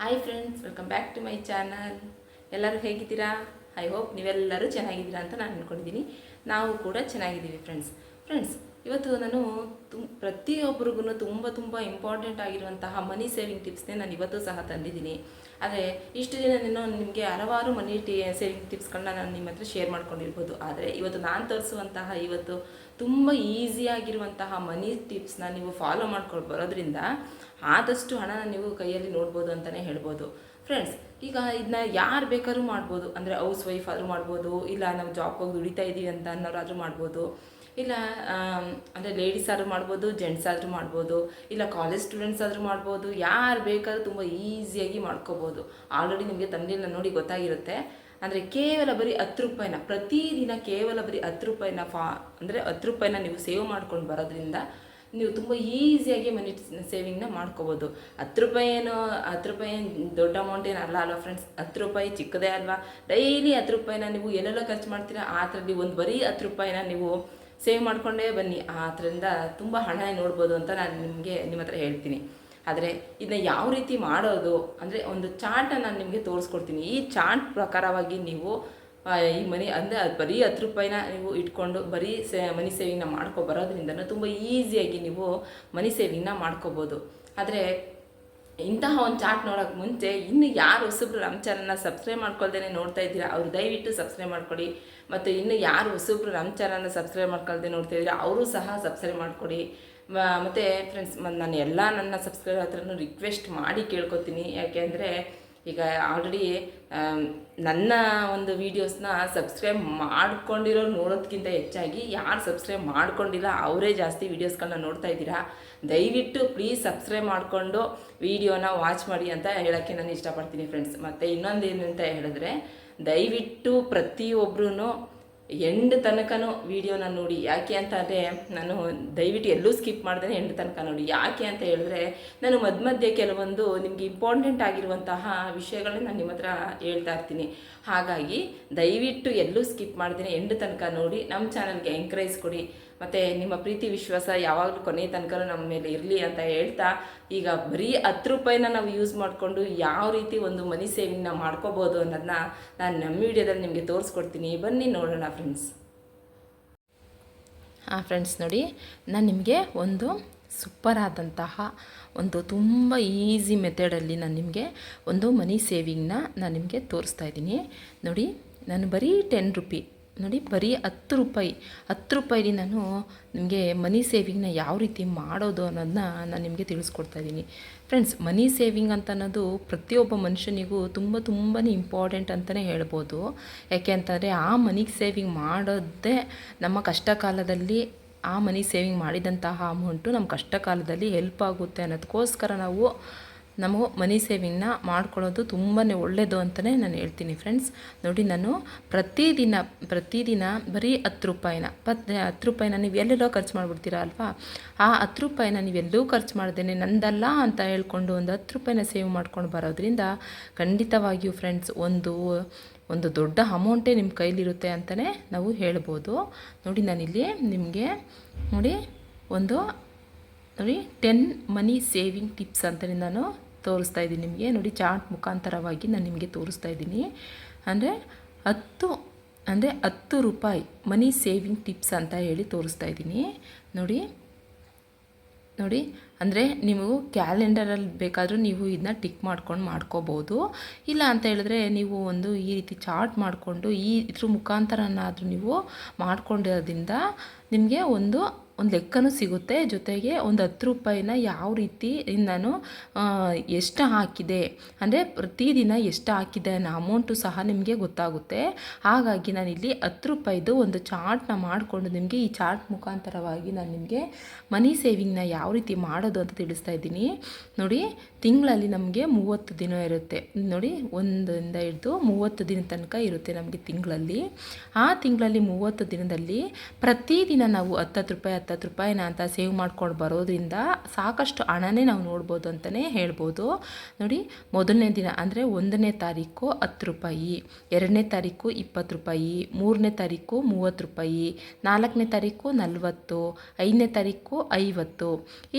Hi friends welcome back to my channel ಎಲ್ಲರೂ ಹೇಗಿದ್ದೀರಾ? I hope ನೀವೆಲ್ಲರೂ ಚೆನ್ನಾಗಿದ್ದೀರಾ ಅಂತ ನಾನು ಅಂದ್ಕೊಂಡಿದ್ದೀನಿ ನಾವು ಕೂಡ ಚೆನ್ನಾಗಿದ್ದೀವಿ ಫ್ರೆಂಡ್ಸ್ ಫ್ರೆಂಡ್ಸ್ ಇವತ್ತು ನಾನು ತುಂ ಪ್ರತಿಯೊಬ್ಬರಿಗೂ ತುಂಬ ತುಂಬ ಇಂಪಾರ್ಟೆಂಟ್ ಆಗಿರುವಂತಹ ಮನಿ ಸೇವಿಂಗ್ ಟಿಪ್ಸ್ನೇ ನಾನು ಇವತ್ತು ಸಹ ತಂದಿದ್ದೀನಿ. ಆದರೆ ಇಷ್ಟು ದಿನ ನಾನು ನಿಮಗೆ ಹಲವಾರು ಮನಿ ಟಿ ಸೇವಿಂಗ್ ಟಿಪ್ಸ್ಗಳನ್ನ ನಾನು ನಿಮ್ಮ ಹತ್ರ ಶೇರ್ ಮಾಡ್ಕೊಂಡಿರ್ಬೋದು. ಆದರೆ ಇವತ್ತು ನಾನು ತೋರಿಸುವಂತಹ ಇವತ್ತು ತುಂಬ ಈಸಿಯಾಗಿರುವಂತಹ ಮನಿ ಟಿಪ್ಸ್ನ ನೀವು ಫಾಲೋ ಮಾಡ್ಕೊಂಡು ಬರೋದ್ರಿಂದ ಆದಷ್ಟು ಹಣನ ನೀವು ಕೈಯಲ್ಲಿ ನೋಡ್ಬೋದು ಅಂತಲೇ ಹೇಳ್ಬೋದು. ಫ್ರೆಂಡ್ಸ್ ಈಗ ಇದನ್ನ ಯಾರು ಬೇಕಾದ್ರೂ ಮಾಡ್ಬೋದು. ಅಂದರೆ ಹೌಸ್ ವೈಫ್ ಆದರೂ ಮಾಡ್ಬೋದು, ಇಲ್ಲ ನಾವು ಜಾಬ್ಗೆ ಹೋಗಿ ದುಡಿತಾ ಇದ್ದೀವಿ ಅಂತ ಅನ್ನೋರಾದರೂ ಮಾಡ್ಬೋದು. ಇಲ್ಲ ಅಂದರೆ ಲೇಡೀಸ್ ಆದರೂ ಮಾಡ್ಬೋದು ಜೆಂಟ್ಸ್ ಆದರೂ ಮಾಡ್ಬೋದು, ಇಲ್ಲ ಕಾಲೇಜ್ ಸ್ಟೂಡೆಂಟ್ಸ್ ಆದರೂ ಮಾಡ್ಬೋದು, ಯಾರು ಬೇಕಾದ್ರೂ ತುಂಬ ಈಸಿಯಾಗಿ ಮಾಡ್ಕೋಬೋದು. ಆಲ್ರೆಡಿ ನಿಮಗೆ ತಂದಿಲ್ಲ ನೋಡಿ ಗೊತ್ತಾಗಿರುತ್ತೆ. ಅಂದರೆ ಕೇವಲ ಬರೀ ಹತ್ತು ರೂಪಾಯಿನ, ಪ್ರತಿದಿನ ಕೇವಲ ಬರೀ ಹತ್ತು ರೂಪಾಯಿನ ಫಾ, ಅಂದರೆ ಹತ್ತು ರೂಪಾಯಿನ ನೀವು ಸೇವ್ ಮಾಡ್ಕೊಂಡು ಬರೋದ್ರಿಂದ ನೀವು ತುಂಬ ಈಸಿಯಾಗಿ ಮನಿ ಸೇವಿಂಗ್ನ ಮಾಡ್ಕೋಬೋದು. ಹತ್ತು ರೂಪಾಯಿ ಏನು, ಹತ್ತು ರೂಪಾಯಿ ಏನು ದೊಡ್ಡ ಅಮೌಂಟ್ ಏನು ಅಲ್ಲ ಅಲ್ವಾ ಫ್ರೆಂಡ್ಸ್ ಹತ್ತು ರೂಪಾಯಿ ಚಿಕ್ಕದೇ ಅಲ್ವಾ? ಡೈಲಿ ಹತ್ತು ರೂಪಾಯಿನ ನೀವು ಎಲ್ಲೆಲ್ಲ ಖರ್ಚು ಮಾಡ್ತೀರಾ? ಆ ಥರದ್ದು ಒಂದು ಬರೀ ಹತ್ತು ರೂಪಾಯಿನ ನೀವು ಸೇವ್ ಮಾಡಿಕೊಂಡೇ ಬನ್ನಿ. ಆ ಥರದಿಂದ ತುಂಬ ಹಣ ನೋಡ್ಬೋದು ಅಂತ ನಾನು ನಿಮಗೆ ನಿಮ್ಮ ಹತ್ರ ಹೇಳ್ತೀನಿ. ಆದರೆ ಇದನ್ನ ಯಾವ ರೀತಿ ಮಾಡೋದು ಅಂದರೆ ಒಂದು ಚಾರ್ಟನ್ನು ನಾನು ನಿಮಗೆ ತೋರಿಸ್ಕೊಡ್ತೀನಿ. ಈ ಚಾರ್ಟ್ ಪ್ರಕಾರವಾಗಿ ನೀವು ಈ ಮನಿ ಅಂದರೆ ಅದು ಬರೀ ಹತ್ತು ರೂಪಾಯಿನ ನೀವು ಇಟ್ಕೊಂಡು ಬರೀ ಸೇ, ಮನಿ ಸೇವಿಂಗ್ನ ಮಾಡ್ಕೊ ಬರೋದ್ರಿಂದ ತುಂಬ ಈಸಿಯಾಗಿ ನೀವು ಮನಿ ಸೇವಿಂಗ್ನ ಮಾಡ್ಕೋಬೋದು. ಆದರೆ ಇಂತಹ ಒಂದು ಚಾಟ್ ನೋಡೋಕೆ ಮುಂಚೆ ಇನ್ನು ಯಾರು ಹೊಸಬ್ರು ನಮ್ಮ ಚಾನಲ್ನ ಸಬ್ಸ್ಕ್ರೈಬ್ ಮಾಡ್ಕೊಳ್ದೇ ನೋಡ್ತಾ ಇದ್ದೀರಾ? ಅವ್ರು ದಯವಿಟ್ಟು ಸಬ್ಸ್ಕ್ರೈಬ್ ಮಾಡ್ಕೊಡಿ. ಮತ್ತು ಇನ್ನು ಯಾರು ಹೊಸಬ್ರು ನಮ್ಮ ಚಾನಲ್ನ ಸಬ್ಸ್ಕ್ರೈಬ್ ಮಾಡ್ಕೊಳ್ದೆ ನೋಡ್ತಾ ಇದ್ದೀರಾ? ಅವರು ಸಹ ಸಬ್ಸ್ಕ್ರೈಬ್ ಮಾಡಿಕೊಡಿ. ಮತ್ತು ಫ್ರೆಂಡ್ಸ್ ನಾನು ಎಲ್ಲ ನನ್ನ ಸಬ್ಸ್ಕ್ರೈಬರ್ ಹತ್ರನೂ ರಿಕ್ವೆಸ್ಟ್ ಮಾಡಿ ಕೇಳ್ಕೊತೀನಿ. ಯಾಕೆಂದರೆ ಈಗ ಆಲ್ರೆಡಿ ನನ್ನ ಒಂದು ವೀಡಿಯೋಸ್ನ ಸಬ್ಸ್ಕ್ರೈಬ್ ಮಾಡ್ಕೊಂಡಿರೋ ನೋಡೋದಕ್ಕಿಂತ ಹೆಚ್ಚಾಗಿ, ಯಾರು ಸಬ್ಸ್ಕ್ರೈಬ್ ಮಾಡ್ಕೊಂಡಿಲ್ಲ, ಅವರೇ ಜಾಸ್ತಿ ವೀಡಿಯೋಸ್ಗಳನ್ನ ನೋಡ್ತಾ ಇದ್ದೀರಾ? ದಯವಿಟ್ಟು ಪ್ಲೀಸ್ ಸಬ್ಸ್ಕ್ರೈಬ್ ಮಾಡಿಕೊಂಡು ವೀಡಿಯೋನ ವಾಚ್ ಮಾಡಿ ಅಂತ ಹೇಳೋಕ್ಕೆ ನಾನು ಇಷ್ಟಪಡ್ತೀನಿ ಫ್ರೆಂಡ್ಸ್ ಮತ್ತು ಇನ್ನೊಂದೇನು ಅಂತ ಹೇಳಿದ್ರೆ, ದಯವಿಟ್ಟು ಪ್ರತಿಯೊಬ್ಬರೂ ಎಂಡ್ ತನಕನೂ ವೀಡಿಯೋನ ನೋಡಿ, ಯಾಕೆ ಅಂತ ಅಂದರೆ ನಾನು ದಯವಿಟ್ಟು ಎಲ್ಲೂ ಸ್ಕಿಪ್ ಮಾಡ್ದೇ ಎಂಡ್ ತನಕ ನೋಡಿ. ಯಾಕೆ ಅಂತ ಹೇಳಿದ್ರೆ, ನಾನು ಮಧ್ಯ ಮಧ್ಯೆ ಕೆಲವೊಂದು ನಿಮಗೆ ಇಂಪಾರ್ಟೆಂಟ್ ಆಗಿರುವಂತಹ ವಿಷಯಗಳನ್ನ ನಾನು ನಿಮ್ಮ ಹತ್ರ ಹೇಳ್ತಾ ಇರ್ತೀನಿ. ಹಾಗಾಗಿ ದಯವಿಟ್ಟು ಎಲ್ಲೂ ಸ್ಕಿಪ್ ಮಾಡ್ದೇನೆ ಎಂಡ್ ತನಕ ನೋಡಿ. ನಮ್ಮ ಚಾನಲ್ಗೆ ಎಂಕರೇಜ್ ಕೊಡಿ. ಮತ್ತು ನಿಮ್ಮ ಪ್ರೀತಿ ವಿಶ್ವಾಸ ಯಾವಾಗಲೂ ಕೊನೆ ತನಕ ನಮ್ಮ ಮೇಲೆ ಇರಲಿ ಅಂತ ಹೇಳ್ತಾ, ಈಗ ಬರೀ ಹತ್ತು ರೂಪಾಯಿನ ನಾವು ಯೂಸ್ ಮಾಡಿಕೊಂಡು ಯಾವ ರೀತಿ ಒಂದು ಮನಿ ಸೇವಿಂಗ್ನ ಮಾಡ್ಕೋಬೋದು ಅನ್ನೋದನ್ನ ನಾನು ನಮ್ಮ ವಿಡಿಯೋದಲ್ಲಿ ನಿಮಗೆ ತೋರಿಸ್ಕೊಡ್ತೀನಿ. ಬನ್ನಿ ನೋಡೋಣ ಫ್ರೆಂಡ್ಸ್ ಹಾಂ ಫ್ರೆಂಡ್ಸ್ ನೋಡಿ, ನಾನು ನಿಮಗೆ ಒಂದು ಸೂಪರ್ ಆದಂತಹ ಒಂದು ತುಂಬ ಈಸಿ ಮೆಥಡಲ್ಲಿ ನಾನು ನಿಮಗೆ ಒಂದು ಮನಿ ಸೇವಿಂಗ್ನ ನಾನು ನಿಮಗೆ ತೋರಿಸ್ತಾ ಇದ್ದೀನಿ. ನೋಡಿ, ನಾನು ಬರೀ ಟೆನ್ ರುಪಿ ನೋಡಿ, ಬರೀ ಹತ್ತು ರೂಪಾಯಿ. ಹತ್ತು ರೂಪಾಯಿಲಿ ನಾನು ನಿಮಗೆ ಮನಿ ಸೇವಿಂಗ್ನ ಯಾವ ರೀತಿ ಮಾಡೋದು ಅನ್ನೋದನ್ನ ನಾನು ನಿಮಗೆ ತಿಳಿಸ್ಕೊಡ್ತಾ ಇದ್ದೀನಿ. ಫ್ರೆಂಡ್ಸ್ ಮನಿ ಸೇವಿಂಗ್ ಅಂತ ಅನ್ನೋದು ಪ್ರತಿಯೊಬ್ಬ ಮನುಷ್ಯನಿಗೂ ತುಂಬ ತುಂಬಾ ಇಂಪಾರ್ಟೆಂಟ್ ಅಂತಲೇ ಹೇಳ್ಬೋದು. ಯಾಕೆ ಅಂತಂದರೆ, ಆ ಮನಿಗೆ ಸೇವಿಂಗ್ ಮಾಡೋದೇ ನಮ್ಮ ಕಷ್ಟ ಕಾಲದಲ್ಲಿ ಆ ಮನಿ ಸೇವಿಂಗ್ ಮಾಡಿದಂತಹ ಅಮೌಂಟು ನಮ್ಮ ಕಷ್ಟ ಕಾಲದಲ್ಲಿ ಹೆಲ್ಪ್ ಆಗುತ್ತೆ ಅನ್ನೋದಕ್ಕೋಸ್ಕರ ನಾವು ನಾವು ಮನಿ ಸೇವಿಂಗ್ನ ಮಾಡ್ಕೊಳ್ಳೋದು ತುಂಬಾ ಒಳ್ಳೆಯದು ಅಂತಲೇ ನಾನು ಹೇಳ್ತೀನಿ ಫ್ರೆಂಡ್ಸ್. ನೋಡಿ ನಾನು ಪ್ರತಿದಿನ ಪ್ರತಿದಿನ ಬರೀ ಹತ್ತು ರೂಪಾಯಿನ, ಪತ್, ಹತ್ತು ರೂಪಾಯಿನ ನೀವು ಎಲ್ಲೆಲ್ಲೋ ಖರ್ಚು ಮಾಡಿಬಿಡ್ತೀರಾ ಅಲ್ವಾ? ಆ ಹತ್ತು ರೂಪಾಯಿನ ನೀವೆಲ್ಲೂ ಖರ್ಚು ಮಾಡ್ದೇನೆ, ನಂದಲ್ಲ ಅಂತ ಹೇಳ್ಕೊಂಡು ಒಂದು ಹತ್ತು ರೂಪಾಯಿನ ಸೇವ್ ಮಾಡ್ಕೊಂಡು ಬರೋದ್ರಿಂದ ಖಂಡಿತವಾಗಿಯೂ ಫ್ರೆಂಡ್ಸ್ ಒಂದು ಒಂದು ದೊಡ್ಡ ಅಮೌಂಟೇ ನಿಮ್ಮ ಕೈಲಿರುತ್ತೆ ಅಂತಲೇ ನಾವು ಹೇಳ್ಬೋದು. ನೋಡಿ ನಾನಿಲ್ಲಿ ನಿಮಗೆ ನೋಡಿ ಒಂದು, ನೋಡಿ ಟೆನ್ ಮನಿ ಸೇವಿಂಗ್ ಟಿಪ್ಸ್ ಅಂತಲೇ ನಾನು ತೋರಿಸ್ತಾ ಇದ್ದೀನಿ ನಿಮಗೆ. ನೋಡಿ ಚಾರ್ಟ್ ಮುಖಾಂತರವಾಗಿ ನಾನು ನಿಮಗೆ ತೋರಿಸ್ತಾ ಇದ್ದೀನಿ. ಅಂದರೆ ಹತ್ತು ಅಂದರೆ ಹತ್ತು ರೂಪಾಯಿ ಮನಿ ಸೇವಿಂಗ್ ಟಿಪ್ಸ್ ಅಂತ ಹೇಳಿ ತೋರಿಸ್ತಾ ಇದ್ದೀನಿ. ನೋಡಿ ನೋಡಿ, ಅಂದರೆ ನೀವು ಕ್ಯಾಲೆಂಡರಲ್ಲಿ ಬೇಕಾದರೂ ನೀವು ಇದನ್ನ ಟಿಕ್ ಮಾಡ್ಕೊಂಡು ಮಾಡ್ಕೋಬೋದು. ಇಲ್ಲ ಅಂತ ಹೇಳಿದ್ರೆ ನೀವು ಒಂದು ಈ ರೀತಿ ಚಾರ್ಟ್ ಮಾಡಿಕೊಂಡು ಈ ಇದ್ರ ಮುಖಾಂತರನಾದರೂ ನೀವು ಮಾಡ್ಕೊಂಡಿರೋದ್ರಿಂದ ನಿಮಗೆ ಒಂದು ಒಂದು ಲೆಕ್ಕನೂ ಸಿಗುತ್ತೆ. ಜೊತೆಗೆ ಒಂದು ಹತ್ತು ರೂಪಾಯಿನ ಯಾವ ರೀತಿ ನಾನು ಎಷ್ಟು ಹಾಕಿದೆ? ಅಂದರೆ ಪ್ರತಿದಿನ ಎಷ್ಟು ಹಾಕಿದೆ ಅನ್ನೋ ಅಮೌಂಟು ಸಹ ನಿಮಗೆ ಗೊತ್ತಾಗುತ್ತೆ. ಹಾಗಾಗಿ ನಾನು ಇಲ್ಲಿ ಹತ್ತು ರೂಪಾಯಿದು ಒಂದು ಚಾರ್ಟ್ನ ಮಾಡಿಕೊಂಡು ನಿಮಗೆ ಈ ಚಾರ್ಟ್ ಮುಖಾಂತರವಾಗಿ ನಾನು ನಿಮಗೆ ಮನಿ ಸೇವಿಂಗ್ನ ಯಾವ ರೀತಿ ಮಾಡೋದು ಅಂತ ತಿಳಿಸ್ತಾ ಇದ್ದೀನಿ. ನೋಡಿ, ತಿಂಗಳಲ್ಲಿ ನಮಗೆ ಮೂವತ್ತು ದಿನ ಇರುತ್ತೆ. ನೋಡಿ, ಒಂದರಿಂದ ಹಿಡಿದು ಮೂವತ್ತು ದಿನ ತನಕ ಇರುತ್ತೆ ನಮಗೆ ತಿಂಗಳಲ್ಲಿ. ಆ ತಿಂಗಳಲ್ಲಿ ಮೂವತ್ತು ದಿನದಲ್ಲಿ ಪ್ರತಿದಿನ ನಾವು ಹತ್ತತ್ತು ರೂಪಾಯಿ ಹತ್ತತ್ತು ರೂಪಾಯಿನ ಅಂತ ಸೇವ್ ಮಾಡ್ಕೊಂಡು ಬರೋದ್ರಿಂದ ಸಾಕಷ್ಟು ಹಣನೇ ನಾವು ನೋಡ್ಬೋದು ಅಂತಲೇ ಹೇಳ್ಬೋದು. ನೋಡಿ, ಮೊದಲನೇ ದಿನ ಅಂದರೆ ಒಂದನೇ ತಾರೀಕು ಹತ್ತು ರೂಪಾಯಿ, ಎರಡನೇ ತಾರೀಕು ಇಪ್ಪತ್ತು ರೂಪಾಯಿ, ಮೂರನೇ ತಾರೀಕು ಮೂವತ್ತು ರೂಪಾಯಿ, ನಾಲ್ಕನೇ ತಾರೀಕು ನಲವತ್ತು, ಐದನೇ ತಾರೀಕು ಐವತ್ತು.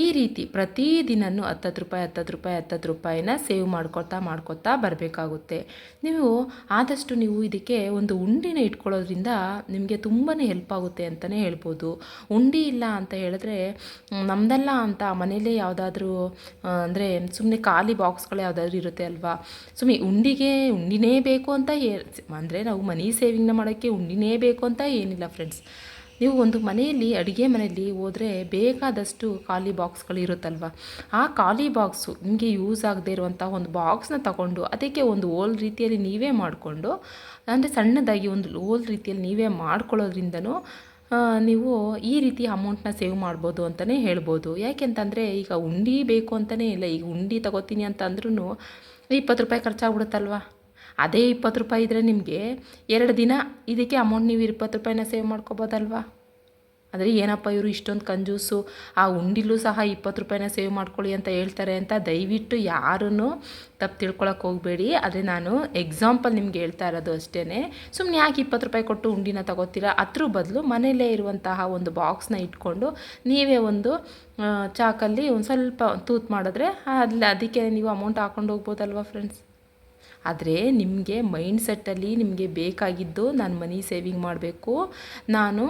ಈ ರೀತಿ ಪ್ರತಿ ದಿನನೂ ಹತ್ತತ್ತು ರೂಪಾಯಿ ಹತ್ತತ್ತು ರೂಪಾಯಿ, ಹತ್ತತ್ತು ರೂಪಾಯಿನ ಸೇವ್ ಮಾಡ್ಕೊತಾ ಮಾಡ್ಕೊತಾ ಬರಬೇಕಾಗುತ್ತೆ. ನೀವು ಆದಷ್ಟು ನೀವು ಇದಕ್ಕೆ ಒಂದು ಉಂಡಿನ ಇಟ್ಕೊಳ್ಳೋದ್ರಿಂದ ನಿಮಗೆ ತುಂಬಾ ಹೆಲ್ಪ್ ಆಗುತ್ತೆ ಅಂತಲೇ ಹೇಳ್ಬೋದು. ಉಂಡಿ ಇಲ್ಲ ಅಂತ ಹೇಳಿದ್ರೆ ನಮ್ಮದಲ್ಲ ಅಂತ ಮನೇಲೇ ಯಾವುದಾದ್ರೂ ಅಂದರೆ ಸುಮ್ಮನೆ ಖಾಲಿ ಬಾಕ್ಸ್ಗಳು ಯಾವುದಾದ್ರೂ ಇರುತ್ತೆ ಅಲ್ವಾ? ಸುಮ್ಮನೆ ಉಂಡಿಗೆ ಉಂಡಿನೇ ಬೇಕು ಅಂತ ಅಂದರೆ ನಾವು ಮನಿ ಸೇವಿಂಗ್ನ ಮಾಡೋಕ್ಕೆ ಉಂಡಿನೇ ಬೇಕು ಅಂತ ಏನಿಲ್ಲ ಫ್ರೆಂಡ್ಸ್. ನೀವು ಒಂದು ಮನೆಯಲ್ಲಿ, ಅಡುಗೆ ಮನೆಯಲ್ಲಿ ಹೋದರೆ ಬೇಕಾದಷ್ಟು ಖಾಲಿ ಬಾಕ್ಸ್ಗಳು ಇರುತ್ತಲ್ವ? ಆ ಖಾಲಿ ಬಾಕ್ಸು ನಿಮಗೆ ಯೂಸ್ ಆಗದೆ ಇರುವಂಥ ಒಂದು ಬಾಕ್ಸ್ನ ತಗೊಂಡು, ಅದಕ್ಕೆ ಒಂದು ಓಲ್ ರೀತಿಯಲ್ಲಿ ನೀವೇ ಮಾಡಿಕೊಂಡು, ಅಂದರೆ ಸಣ್ಣದಾಗಿ ಒಂದು ಓಲ್ ರೀತಿಯಲ್ಲಿ ನೀವೇ ಮಾಡ್ಕೊಳ್ಳೋದ್ರಿಂದನೂ ನೀವು ಈ ರೀತಿ ಅಮೌಂಟ್ನ ಸೇವ್ ಮಾಡ್ಬೋದು ಅಂತಲೇ ಹೇಳ್ಬೋದು. ಯಾಕೆಂತಂದರೆ ಈಗ ಉಂಡಿ ಬೇಕು ಅಂತಲೇ ಇಲ್ಲ. ಈಗ ಉಂಡಿ ತಗೋತೀನಿ ಅಂತ ಅಂದ್ರೂ ಇಪ್ಪತ್ತು ರೂಪಾಯಿ ಖರ್ಚಾಗ್ಬಿಡುತ್ತಲ್ವ? ಅದೇ ಇಪ್ಪತ್ತು ರೂಪಾಯಿ ಇದ್ದರೆ ನಿಮಗೆ ಎರಡು ದಿನ ಇದಕ್ಕೆ ಅಮೌಂಟ್ ನೀವು ಇಪ್ಪತ್ತು ರೂಪಾಯಿನ ಸೇವ್ ಮಾಡ್ಕೋಬೋದಲ್ವಾ? ಅಂದರೆ ಏನಪ್ಪ ಇವರು ಇಷ್ಟೊಂದು ಕಂಜೂಸು, ಆ ಉಂಡಿಲೂ ಸಹ ಇಪ್ಪತ್ತು ರೂಪಾಯಿನ ಸೇವ್ ಮಾಡ್ಕೊಳ್ಳಿ ಅಂತ ಹೇಳ್ತಾರೆ ಅಂತ ದಯವಿಟ್ಟು ಯಾರೂ ತಪ್ಪು ತಿಳ್ಕೊಳಕ್ಕೆ ಹೋಗಬೇಡಿ. ಆದರೆ ನಾನು ಎಕ್ಸಾಂಪಲ್ ನಿಮ್ಗೆ ಹೇಳ್ತಾ ಇರೋದು ಅಷ್ಟೇ ಸುಮ್ಮನೆ ಯಾಕೆ ಇಪ್ಪತ್ತು ರೂಪಾಯಿ ಕೊಟ್ಟು ಉಂಡಿನ ತಗೋತೀರಾ? ಅದ್ರ ಬದಲು ಮನೆಯಲ್ಲೇ ಇರುವಂತಹ ಒಂದು ಬಾಕ್ಸ್ನ ಇಟ್ಕೊಂಡು ನೀವೇ ಒಂದು ಚಾಕಲ್ಲಿ ಒಂದು ಸ್ವಲ್ಪ ತೂತ್ ಮಾಡಿದ್ರೆ ಅಲ್ಲಿ ಅದಕ್ಕೆ ನೀವು ಅಮೌಂಟ್ ಹಾಕ್ಕೊಂಡು ಹೋಗ್ಬೋದಲ್ವ ಫ್ರೆಂಡ್ಸ್ ಆದರೆ ನಿಮಗೆ ಮೈಂಡ್ ಸೆಟ್ಟಲ್ಲಿ ನಿಮಗೆ ಬೇಕಾಗಿದ್ದು ನಾನು ಮನಿ ಸೇವಿಂಗ್ ಮಾಡಬೇಕು. ನಾನು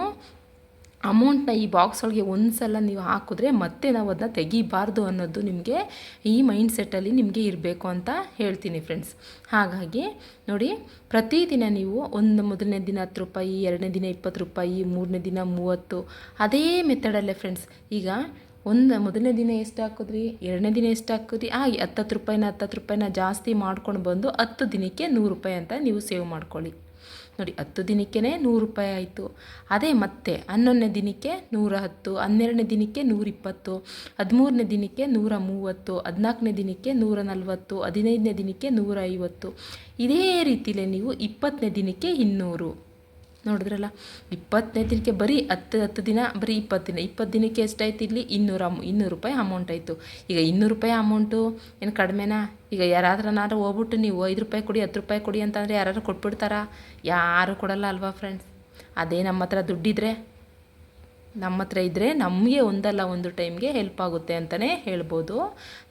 ಅಮೌಂಟ್ನ ಈ ಬಾಕ್ಸ್ಗಳಿಗೆ ಒಂದು ಸಲ ನೀವು ಹಾಕಿದ್ರೆ ಮತ್ತೆ ನಾವು ಅದನ್ನ ತೆಗಿಬಾರ್ದು ಅನ್ನೋದು ನಿಮಗೆ ಈ ಮೈಂಡ್ ಸೆಟ್ಟಲ್ಲಿ ನಿಮಗೆ ಇರಬೇಕು ಅಂತ ಹೇಳ್ತೀನಿ ಫ್ರೆಂಡ್ಸ್. ಹಾಗಾಗಿ ನೋಡಿ, ಪ್ರತಿದಿನ ನೀವು ಒಂದು ಮೊದಲನೇ ದಿನ ಹತ್ತು ರೂಪಾಯಿ, ಎರಡನೇ ದಿನ ಇಪ್ಪತ್ತು ರೂಪಾಯಿ, ಮೂರನೇ ದಿನ ಮೂವತ್ತು, ಅದೇ ಮೆಥಡಲ್ಲೇ ಫ್ರೆಂಡ್ಸ್. ಈಗ ಒಂದು ಮೊದಲನೇ ದಿನ ಎಷ್ಟು ಹಾಕಿದ್ರಿ, ಎರಡನೇ ದಿನ ಎಷ್ಟು ಹಾಕಿದ್ರಿ ಆ ಹತ್ತತ್ತು ರೂಪಾಯಿನ ಹತ್ತತ್ತು ರೂಪಾಯಿನ ಜಾಸ್ತಿ ಮಾಡ್ಕೊಂಡು ಬಂದು ಹತ್ತು ದಿನಕ್ಕೆ ನೂರು ರೂಪಾಯಿ ಅಂತ ನೀವು ಸೇವ್ ಮಾಡ್ಕೊಳ್ಳಿ. ನೋಡಿ, ಹತ್ತು ದಿನಕ್ಕೇ ನೂರು ರೂಪಾಯಿ ಆಯಿತು. ಅದೇ ಮತ್ತೆ ಹನ್ನೊಂದನೇ ದಿನಕ್ಕೆ ನೂರ ಹತ್ತು, ಹನ್ನೆರಡನೇ ದಿನಕ್ಕೆ ನೂರಿಪ್ಪತ್ತು ಹದಿಮೂರನೇ ದಿನಕ್ಕೆ ನೂರ ಮೂವತ್ತು, ಹದಿನಾಲ್ಕನೇ ದಿನಕ್ಕೆ ನೂರ ನಲ್ವತ್ತು, ಹದಿನೈದನೇ ದಿನಕ್ಕೆ ನೂರ ಐವತ್ತು. ಇದೇ ರೀತಿಲೇ ನೀವು ಇಪ್ಪತ್ತನೇ ದಿನಕ್ಕೆ ಇನ್ನೂರು. ನೋಡಿದ್ರಲ್ಲ? ಇಪ್ಪತ್ತನೇ ದಿನಕ್ಕೆ ಬರೀ ಹತ್ತು ಹತ್ತು ದಿನ, ಬರೀ ಇಪ್ಪತ್ತು ದಿನ, ಇಪ್ಪತ್ತು ದಿನಕ್ಕೆ ಎಷ್ಟಾಯ್ತು ಇಲ್ಲಿ? ಇನ್ನೂರು ಅಮ್, ಇನ್ನೂರು ರೂಪಾಯಿ ಅಮೌಂಟ್ ಆಯಿತು. ಈಗ ಇನ್ನೂರು ರೂಪಾಯಿ ಅಮೌಂಟು ಏನು ಕಡಿಮೆನಾ? ಈಗ ಯಾರಾದ್ರನಾರು ಹೋಗ್ಬಿಟ್ಟು ನೀವು ಐದು ರೂಪಾಯಿ ಕೊಡಿ, ಹತ್ತು ರೂಪಾಯಿ ಕೊಡಿ ಅಂತಂದರೆ ಯಾರು ಕೊಟ್ಬಿಡ್ತಾರಾ? ಯಾರು ಕೊಡಲ್ಲ ಅಲ್ವಾ ಫ್ರೆಂಡ್ಸ್ ಅದೇ ನಮ್ಮ ಹತ್ರ ದುಡ್ಡಿದ್ರೆ? ನಮ್ಮ ಹತ್ರ ಇದ್ದರೆ ನಮಗೆ ಒಂದಲ್ಲ ಒಂದು ಟೈಮ್ಗೆ ಹೆಲ್ಪ್ ಆಗುತ್ತೆ ಅಂತಲೇ ಹೇಳ್ಬೋದು.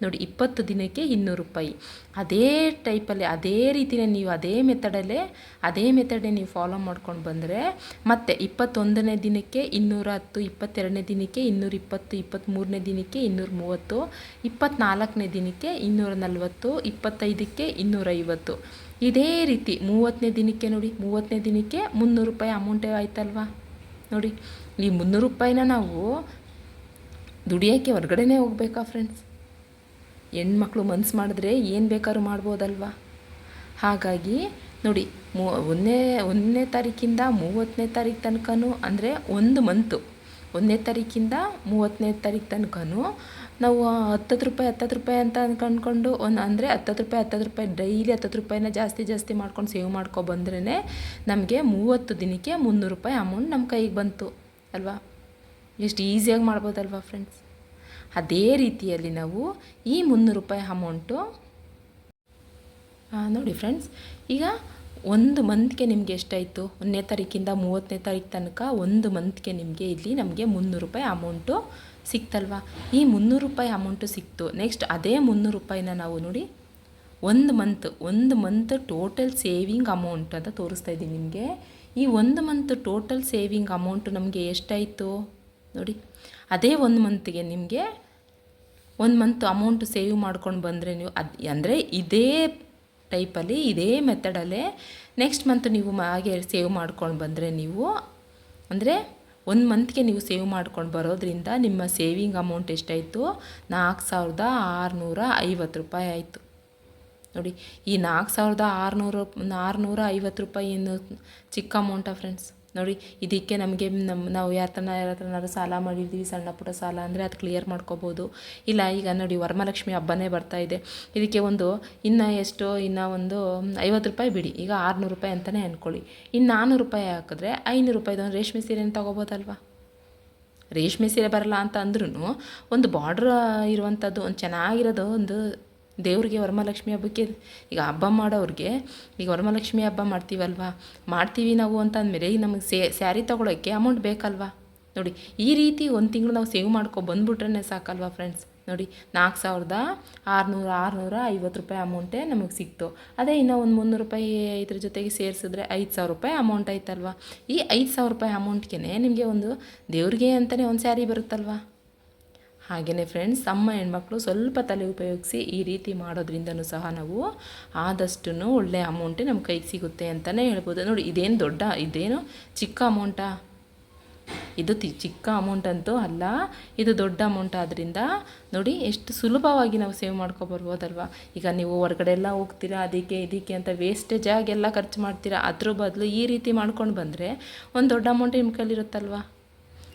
ನೋಡಿ, ಇಪ್ಪತ್ತು ದಿನಕ್ಕೆ ಇನ್ನೂರು ರೂಪಾಯಿ. ಅದೇ ಟೈಪಲ್ಲಿ, ಅದೇ ರೀತಿಯೇ ನೀವು ಅದೇ ಮೆಥಡಲ್ಲೇ, ಅದೇ ಮೆಥಡೇ ನೀವು ಫಾಲೋ ಮಾಡ್ಕೊಂಡು ಬಂದರೆ, ಮತ್ತೆ ಇಪ್ಪತ್ತೊಂದನೇ ದಿನಕ್ಕೆ ಇನ್ನೂರ ಹತ್ತು, ಇಪ್ಪತ್ತೆರಡನೇ ದಿನಕ್ಕೆ ಇನ್ನೂರ ಇಪ್ಪತ್ತು, ಇಪ್ಪತ್ತ್ಮೂರನೇ ದಿನಕ್ಕೆ ಇನ್ನೂರ ಮೂವತ್ತು, ಇಪ್ಪತ್ತ್ನಾಲ್ಕನೇ ದಿನಕ್ಕೆ ಇನ್ನೂರ ನಲ್ವತ್ತು, ಇಪ್ಪತ್ತೈದಕ್ಕೆ ಇನ್ನೂರೈವತ್ತು ಇದೇ ರೀತಿ ಮೂವತ್ತನೇ ದಿನಕ್ಕೆ ನೋಡಿ, ಮೂವತ್ತನೇ ದಿನಕ್ಕೆ ಮುನ್ನೂರು ರೂಪಾಯಿ ಅಮೌಂಟೇ ಆಯ್ತಲ್ವಾ? ನೋಡಿ ಈ ಮುನ್ನೂರು ರೂಪಾಯಿನ ನಾವು ದುಡಿಯೋಕ್ಕೆ ಹೊರಗಡೆನೇ ಹೋಗ್ಬೇಕಾ ಫ್ರೆಂಡ್ಸ್ ಹೆಣ್ಮಕ್ಳು ಮನ್ಸು ಮಾಡಿದ್ರೆ ಏನು ಬೇಕಾದ್ರೂ ಮಾಡ್ಬೋದಲ್ವಾ? ಹಾಗಾಗಿ ನೋಡಿ, ಮೂ, ಒಂದನೇ ಒಂದನೇ ತಾರೀಕಿಂದ ಮೂವತ್ತನೇ ತಾರೀಕು ತನಕನೂ ಅಂದರೆ ಒಂದು ಮಂತು ಒಂದನೇ ತಾರೀಕಿಂದ ಮೂವತ್ತನೇ ತಾರೀಕು ತನಕನೂ ನಾವು ಹತ್ತತ್ತು ರೂಪಾಯಿ ಹತ್ತತ್ತು ರೂಪಾಯಿ ಅಂತ ಅಂದ್ಕೊಂಡ್ಕೊಂಡು ಒಂದು ಅಂದರೆ ಹತ್ತತ್ತು ರೂಪಾಯಿ ಹತ್ತತ್ತು ರೂಪಾಯಿ ಡೈಲಿ ಹತ್ತತ್ತು ರೂಪಾಯಿನ ಜಾಸ್ತಿ ಜಾಸ್ತಿ ಮಾಡ್ಕೊಂಡು ಸೇವ್ ಮಾಡ್ಕೊಬಂದ್ರೇ ನಮಗೆ ಮೂವತ್ತು ದಿನಕ್ಕೆ ಮುನ್ನೂರು ರೂಪಾಯಿ ಅಮೌಂಟ್ ನಮ್ಮ ಕೈಗೆ ಬಂತು. ಅಲ್ವಾ? ಎಷ್ಟು ಈಸಿಯಾಗಿ ಮಾಡ್ಬೋದಲ್ವಾ ಫ್ರೆಂಡ್ಸ್ ಅದೇ ರೀತಿಯಲ್ಲಿ ನಾವು ಈ ಮುನ್ನೂರು ರೂಪಾಯಿ ಅಮೌಂಟು ನೋಡಿ ಫ್ರೆಂಡ್ಸ್ ಈಗ ಒಂದು ಮಂತ್ಗೆ ನಿಮಗೆ ಎಷ್ಟಾಯಿತು? ಒಂದನೇ ತಾರೀಕಿಂದ ಮೂವತ್ತನೇ ತಾರೀಕು ತನಕ ಒಂದು ಮಂತ್ಗೆ ನಿಮಗೆ ಇಲ್ಲಿ ನಮಗೆ ಮುನ್ನೂರು ರೂಪಾಯಿ ಅಮೌಂಟು ಸಿಕ್ತಲ್ವಾ? ಈ ಮುನ್ನೂರು ರೂಪಾಯಿ ಅಮೌಂಟು ಸಿಕ್ತು. ನೆಕ್ಸ್ಟ್ ಅದೇ ಮುನ್ನೂರು ರೂಪಾಯಿನ ನಾವು ನೋಡಿ, ಒಂದು ಮಂತ್ ಒಂದು ಮಂತ್ ಟೋಟಲ್ ಸೇವಿಂಗ್ ಅಮೌಂಟ್ ಅಂತ ತೋರಿಸ್ತಾ ಇದ್ದೀನಿ ನಿಮಗೆ. ಈ ಒಂದು ಮಂತ್ ಟೋಟಲ್ ಸೇವಿಂಗ್ ಅಮೌಂಟು ನಮಗೆ ಎಷ್ಟಾಯಿತು? ನೋಡಿ, ಅದೇ ಒಂದು ಮಂತ್ಗೆ ನಿಮಗೆ ಒಂದು ಮಂತ್ ಅಮೌಂಟ್ ಸೇವ್ ಮಾಡ್ಕೊಂಡು ಬಂದರೆ ನೀವು ಅದು, ಅಂದರೆ ಇದೇ ಟೈಪಲ್ಲಿ ಇದೇ ಮೆಥಡಲ್ಲೇ ನೆಕ್ಸ್ಟ್ ಮಂತ್ ನೀವು ಹಾಗೆ ಸೇವ್ ಮಾಡ್ಕೊಂಡು ಬಂದರೆ ನೀವು, ಅಂದರೆ ಒಂದು ಮಂತ್ಗೆ ನೀವು ಸೇವ್ ಮಾಡ್ಕೊಂಡು ಬರೋದ್ರಿಂದ ನಿಮ್ಮ ಸೇವಿಂಗ್ ಅಮೌಂಟ್ ಎಷ್ಟಾಯಿತು? ನಾಲ್ಕು ಸಾವಿರದ ಆರುನೂರ ಐವತ್ತು ರೂಪಾಯಿ ಆಯಿತು. ನೋಡಿ, ಈ ನಾಲ್ಕು ಸಾವಿರದ ಆರುನೂರು, ಆರುನೂರ ಐವತ್ತು ರೂಪಾಯಿ ಏನು ಚಿಕ್ಕ ಅಮೌಂಟಾ ಫ್ರೆಂಡ್ಸ್ ನೋಡಿ, ಇದಕ್ಕೆ ನಮಗೆ ನಮ್ಮ ನಾವು ಯಾರ ಹತ್ರನ ಯಾರ ಹತ್ರನಾದ್ರು ಸಾಲ ಮಾಡಿದ್ದೀವಿ ಸಣ್ಣ ಪುಟ್ಟ ಸಾಲ ಅಂದರೆ ಅದು ಕ್ಲಿಯರ್ ಮಾಡ್ಕೋಬೋದು. ಇಲ್ಲ, ಈಗ ನೋಡಿ ವರಮಹಾಲಕ್ಷ್ಮಿ ಹಬ್ಬನೇ ಬರ್ತಾ ಇದೆ. ಇದಕ್ಕೆ ಒಂದು, ಇನ್ನು ಎಷ್ಟು, ಇನ್ನು ಒಂದು ಐವತ್ತು ರೂಪಾಯಿ ಬಿಡಿ. ಈಗ ಆರುನೂರು ರೂಪಾಯಿ ಅಂತಲೇ ಅಂದ್ಕೊಳ್ಳಿ ಇನ್ನು ನಾನ್ನೂರು ರೂಪಾಯಿ ಹಾಕಿದ್ರೆ ಐನೂರು ರೂಪಾಯಿದು ಒಂದು ರೇಷ್ಮೆ ಸೀರೆನ ತೊಗೋಬೋದಲ್ವಾ? ರೇಷ್ಮೆ ಸೀರೆ ಬರಲ್ಲ ಅಂತ ಅಂದ್ರೂ ಒಂದು ಬಾರ್ಡ್ರ್ ಇರುವಂಥದ್ದು ಒಂದು ಚೆನ್ನಾಗಿರೋದು ಒಂದು ದೇವ್ರಿಗೆ ವರಮಹಾಲಕ್ಷ್ಮಿ ಹಬ್ಬಕ್ಕೆ, ಈಗ ಹಬ್ಬ ಮಾಡೋರಿಗೆ, ಈಗ ವರಮಹಾಲಕ್ಷ್ಮಿ ಹಬ್ಬ ಮಾಡ್ತೀವಲ್ವಾ? ಮಾಡ್ತೀವಿ ನಾವು ಅಂತ ಅಂದಮೇಲೆ ಈಗ ನಮಗೆ ಸೇ, ಸ್ಯಾರಿ ತೊಗೊಳೋಕ್ಕೆ ಅಮೌಂಟ್ ಬೇಕಲ್ವಾ? ನೋಡಿ, ಈ ರೀತಿ ಒಂದು ತಿಂಗಳು ನಾವು ಸೇವ್ ಮಾಡ್ಕೊ ಬಂದುಬಿಟ್ರೆ ಸಾಕಲ್ವಾ ಫ್ರೆಂಡ್ಸ್ ನೋಡಿ, ನಾಲ್ಕು ಸಾವಿರದ ಆರುನೂರ ಆರುನೂರ ಐವತ್ತು ರೂಪಾಯಿ ಅಮೌಂಟೇ ನಮಗೆ ಸಿಕ್ತು. ಅದೇ ಇನ್ನೂ ಒಂದು ಮುನ್ನೂರು ರೂಪಾಯಿ ಇದ್ರ ಜೊತೆಗೆ ಸೇರಿಸಿದ್ರೆ ಐದು ಸಾವಿರ ರೂಪಾಯಿ ಅಮೌಂಟ್ ಆಯ್ತಲ್ವಾ ಈ ಐದು ಸಾವಿರ ರೂಪಾಯಿ ಅಮೌಂಟ್ಗೆ ನಿಮಗೆ ಒಂದು ದೇವ್ರಿಗೆ ಅಂತಲೇ ಒಂದು ಸ್ಯಾರಿ ಬರುತ್ತಲ್ವಾ? ಹಾಗೆಯೇ ಫ್ರೆಂಡ್ಸ್ ಅಮ್ಮ ಹೆಣ್ಮಕ್ಳು ಸ್ವಲ್ಪ ತಲೆ ಉಪಯೋಗಿಸಿ ಈ ರೀತಿ ಮಾಡೋದ್ರಿಂದನೂ ಸಹ ನಾವು ಆದಷ್ಟು ಒಳ್ಳೆಯ ಅಮೌಂಟೇ ನಮ್ಮ ಕೈಗೆ ಸಿಗುತ್ತೆ ಅಂತಲೇ ಹೇಳ್ಬೋದು. ನೋಡಿ, ಇದೇನು ದೊಡ್ಡ, ಇದೇನು ಚಿಕ್ಕ ಅಮೌಂಟಾ ಇದು ಚಿಕ್ಕ ಅಮೌಂಟ್ ಅಂತೂ ಅಲ್ಲ, ಇದು ದೊಡ್ಡ ಅಮೌಂಟ್ ಆದ್ದರಿಂದ ನೋಡಿ, ಎಷ್ಟು ಸುಲಭವಾಗಿ ನಾವು ಸೇವ್ ಮಾಡ್ಕೊಬರ್ಬೋದಲ್ವ ಈಗ ನೀವು ಹೊರಗಡೆ ಎಲ್ಲ ಹೋಗ್ತೀರಾ, ಅದಕ್ಕೆ ಇದಕ್ಕೆ ಅಂತ ವೇಸ್ಟೇಜ್ ಆಗೆಲ್ಲ ಖರ್ಚು ಮಾಡ್ತೀರಾ, ಅದ್ರ ಬದಲು ಈ ರೀತಿ ಮಾಡ್ಕೊಂಡು ಬಂದರೆ ಒಂದು ದೊಡ್ಡ ಅಮೌಂಟ್ ನಿಮ್ಮ ಕೈಲಿರುತ್ತಲ್ವ?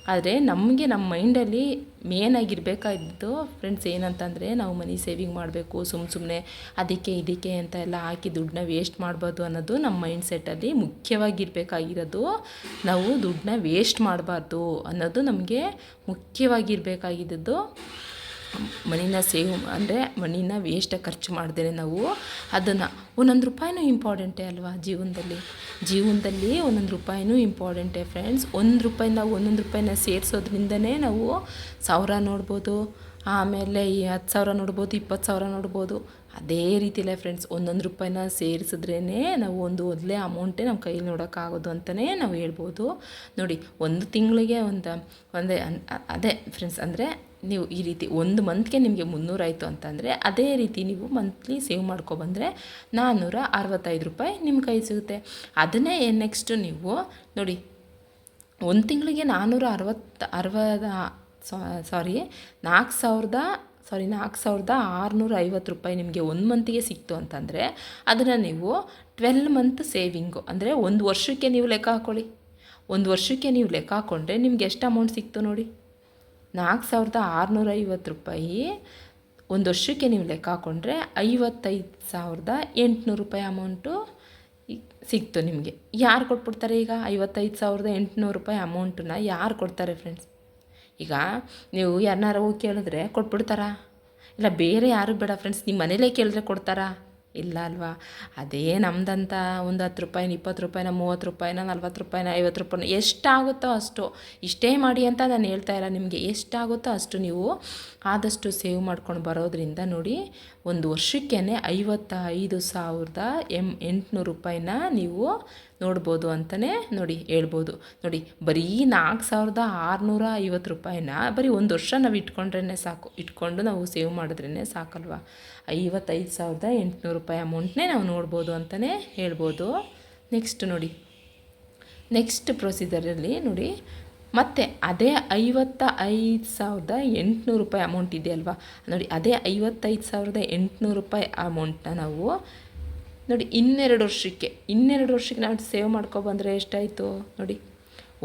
ಆದರೆ ನಮಗೆ ನಮ್ಮ ಮೈಂಡಲ್ಲಿ ಮೇನ್ ಆಗಿರಬೇಕಾದ್ದು ಫ್ರೆಂಡ್ಸ್ ಏನಂತಂದರೆ ನಾವು ಮನಿ ಸೇವಿಂಗ್ ಮಾಡಬೇಕು ಸುಮ್ಮ ಸುಮ್ಮನೆ ಅದಕ್ಕೆ ಇದಕ್ಕೆ ಅಂತ ಎಲ್ಲ ಹಾಕಿ ದುಡ್ಡನ್ನ ವೇಸ್ಟ್ ಮಾಡ್ಬೋದು ಅನ್ನೋದು ನಮ್ಮ ಮೈಂಡ್ ಸೆಟ್ಟಲ್ಲಿ ಮುಖ್ಯವಾಗಿರಬೇಕಾಗಿರೋದು. ನಾವು ದುಡ್ಡನ್ನ ವೇಸ್ಟ್ ಮಾಡಬಾರ್ದು ಅನ್ನೋದು ನಮಗೆ ಮುಖ್ಯವಾಗಿರಬೇಕಾಗಿದ್ದು ಮನಿನ ಸೇವ್ ಅಂದರೆ ಮನಿನ ವೇಸ್ಟ್ ಖರ್ಚು ಮಾಡ್ದೇ ನಾವು ಅದನ್ನು. ಒಂದೊಂದು ರೂಪಾಯಿನೂ ಇಂಪಾರ್ಟೆಂಟೇ ಅಲ್ವಾ ಜೀವನದಲ್ಲಿ? ಜೀವನದಲ್ಲಿ ಒಂದೊಂದು ರೂಪಾಯಿನೂ ಇಂಪಾರ್ಟೆಂಟೇ ಫ್ರೆಂಡ್ಸ್ ಒಂದು ರೂಪಾಯಿ ನಾವು ಒಂದೊಂದು ರೂಪಾಯಿನ ಸೇರಿಸೋದ್ರಿಂದನೇ ನಾವು ಸಾವಿರ ನೋಡ್ಬೋದು. ಆಮೇಲೆ ಈ ಹತ್ತು ಸಾವಿರ ನೋಡ್ಬೋದು, ಇಪ್ಪತ್ತು ಸಾವಿರ ನೋಡ್ಬೋದು. ಅದೇ ರೀತಿಲೇ ಫ್ರೆಂಡ್ಸ್ ಒಂದೊಂದು ರೂಪಾಯಿನ ಸೇರಿಸಿದ್ರೇ ನಾವು ಒಂದು ಒಳ್ಳೆ ಅಮೌಂಟೇ ನಮ್ಮ ಕೈಯಲ್ಲಿ ನೋಡೋಕ್ಕಾಗೋದು ಅಂತಲೇ ನಾವು ಹೇಳ್ಬೋದು. ನೋಡಿ, ಒಂದು ತಿಂಗಳಿಗೆ ಒಂದು, ಒಂದೇ ಅದೇ ಫ್ರೆಂಡ್ಸ್ ಅಂದರೆ ನೀವು ಈ ರೀತಿ ಒಂದು ಮಂತ್ಗೆ ನಿಮಗೆ ಮುನ್ನೂರಾಯಿತು ಅಂತಂದರೆ, ಅದೇ ರೀತಿ ನೀವು ಮಂತ್ಲಿ ಸೇವ್ ಮಾಡ್ಕೊಬಂದರೆ ನಾನ್ನೂರ ಅರವತ್ತೈದು ರೂಪಾಯಿ ನಿಮ್ಮ ಕೈ ಸಿಗುತ್ತೆ. ಅದನ್ನೇ ನೆಕ್ಸ್ಟು ನೀವು ನೋಡಿ, ಒಂದು ತಿಂಗಳಿಗೆ ನಾನ್ನೂರ ಅರವತ್ತು ಅರವದ ಸಾರಿ ನಾಲ್ಕು ಸಾವಿರದ ಸಾರಿ ನಾಲ್ಕು ಸಾವಿರದ ಆರುನೂರ ಐವತ್ತು ರೂಪಾಯಿ ನಿಮಗೆ ಒಂದು ಮಂತಿಗೆ ಸಿಕ್ತು ಅಂತಂದರೆ, ಅದನ್ನು ನೀವು ಟ್ವೆಲ್ ಮಂತ್ ಸೇವಿಂಗು ಅಂದರೆ ಒಂದು ವರ್ಷಕ್ಕೆ ನೀವು ಲೆಕ್ಕ ಹಾಕ್ಕೊಳ್ಳಿ ಒಂದು ವರ್ಷಕ್ಕೆ ನೀವು ಲೆಕ್ಕ ಹಾಕ್ಕೊಂಡ್ರೆ ನಿಮ್ಗೆ ಎಷ್ಟು ಅಮೌಂಟ್ ಸಿಕ್ತು ನೋಡಿ. ನಾಲ್ಕು ಸಾವಿರದ ಆರುನೂರ ಐವತ್ತು ರೂಪಾಯಿ. ಒಂದು ವರ್ಷಕ್ಕೆ ನೀವು ಲೆಕ್ಕ ಹಾಕ್ಕೊಂಡ್ರೆ ಐವತ್ತೈದು ಸಾವಿರದ ಎಂಟುನೂರು ರೂಪಾಯಿ ಅಮೌಂಟು ಸಿಕ್ತು ನಿಮಗೆ. ಯಾರು ಕೊಟ್ಬಿಡ್ತಾರೆ ಈಗ ಐವತ್ತೈದು ಸಾವಿರದ ಎಂಟುನೂರು ರೂಪಾಯಿ ಅಮೌಂಟನ್ನ ಯಾರು ಕೊಡ್ತಾರೆ ಫ್ರೆಂಡ್ಸ್ ಈಗ ನೀವು ಯಾರನ್ನಾರು ಹೋಗಿ ಕೇಳಿದ್ರೆ ಕೊಟ್ಬಿಡ್ತಾರಾ? ಇಲ್ಲ ಬೇರೆ ಯಾರು ಬೇಡ ಫ್ರೆಂಡ್ಸ್ ನಿಮ್ಮ ಮನೇಲೇ ಕೇಳಿದ್ರೆ ಕೊಡ್ತಾರಾ? ಇಲ್ಲ ಅಲ್ವಾ? ಅದೇ ನಮ್ಮದಂತ ಒಂದು ಹತ್ತು ರೂಪಾಯಿನ, ಇಪ್ಪತ್ತು ರೂಪಾಯಿನ, ಮೂವತ್ತು ರೂಪಾಯಿನ, ನಲ್ವತ್ತು ರೂಪಾಯಿನ, ಐವತ್ತು ರೂಪಾಯಿನ ಎಷ್ಟಾಗುತ್ತೋ ಅಷ್ಟು, ಇಷ್ಟೇ ಮಾಡಿ ಅಂತ ನಾನು ಹೇಳ್ತಾ ಇಲ್ಲ ನಿಮಗೆ, ಎಷ್ಟಾಗುತ್ತೋ ಅಷ್ಟು ನೀವು ಆದಷ್ಟು ಸೇವ್ ಮಾಡ್ಕೊಂಡು ಬರೋದ್ರಿಂದ ನೋಡಿ, ಒಂದು ವರ್ಷಕ್ಕೇ ಐವತ್ತ ಐದು ಸಾವಿರದ ಎಂ, ಎಂಟುನೂರು ರೂಪಾಯಿನ ನೀವು ನೋಡ್ಬೋದು ಅಂತಲೇ ನೋಡಿ ಹೇಳ್ಬೋದು. ನೋಡಿ, ಬರೀ ನಾಲ್ಕು ಸಾವಿರದ ಆರುನೂರ ಐವತ್ತು ರೂಪಾಯಿನ ಬರೀ ಒಂದು ವರ್ಷ ನಾವು ಇಟ್ಕೊಂಡ್ರೇ ಸಾಕು. ಇಟ್ಕೊಂಡು ನಾವು ಸೇವ್ ಮಾಡಿದ್ರೇ ಸಾಕಲ್ವ? ಐವತ್ತೈದು ಸಾವಿರದ ಎಂಟುನೂರು ರೂಪಾಯಿ ಅಮೌಂಟ್ನೇ ನಾವು ನೋಡ್ಬೋದು ಅಂತಲೇ ಹೇಳ್ಬೋದು. ನೆಕ್ಸ್ಟ್ ನೋಡಿ. ನೆಕ್ಸ್ಟ್ ಪ್ರೊಸೀಜರಲ್ಲಿ ನೋಡಿ, ಮತ್ತೆ ಅದೇ ಐವತ್ತ ಐದು ಸಾವಿರದ ಎಂಟುನೂರು ರೂಪಾಯಿ ಅಮೌಂಟ್ ಇದೆಯಲ್ವಾ? ನೋಡಿ, ಅದೇ ಐವತ್ತೈದು ಸಾವಿರದ ಎಂಟುನೂರು ರೂಪಾಯಿ ಅಮೌಂಟನ್ನ ನಾವು ನೋಡಿ, ಇನ್ನೆರಡು ವರ್ಷಕ್ಕೆ ಇನ್ನೆರಡು ವರ್ಷಕ್ಕೆ ನಾವು ಸೇವ್ ಮಾಡ್ಕೊಬಂದರೆ ಎಷ್ಟಾಯಿತು? ನೋಡಿ,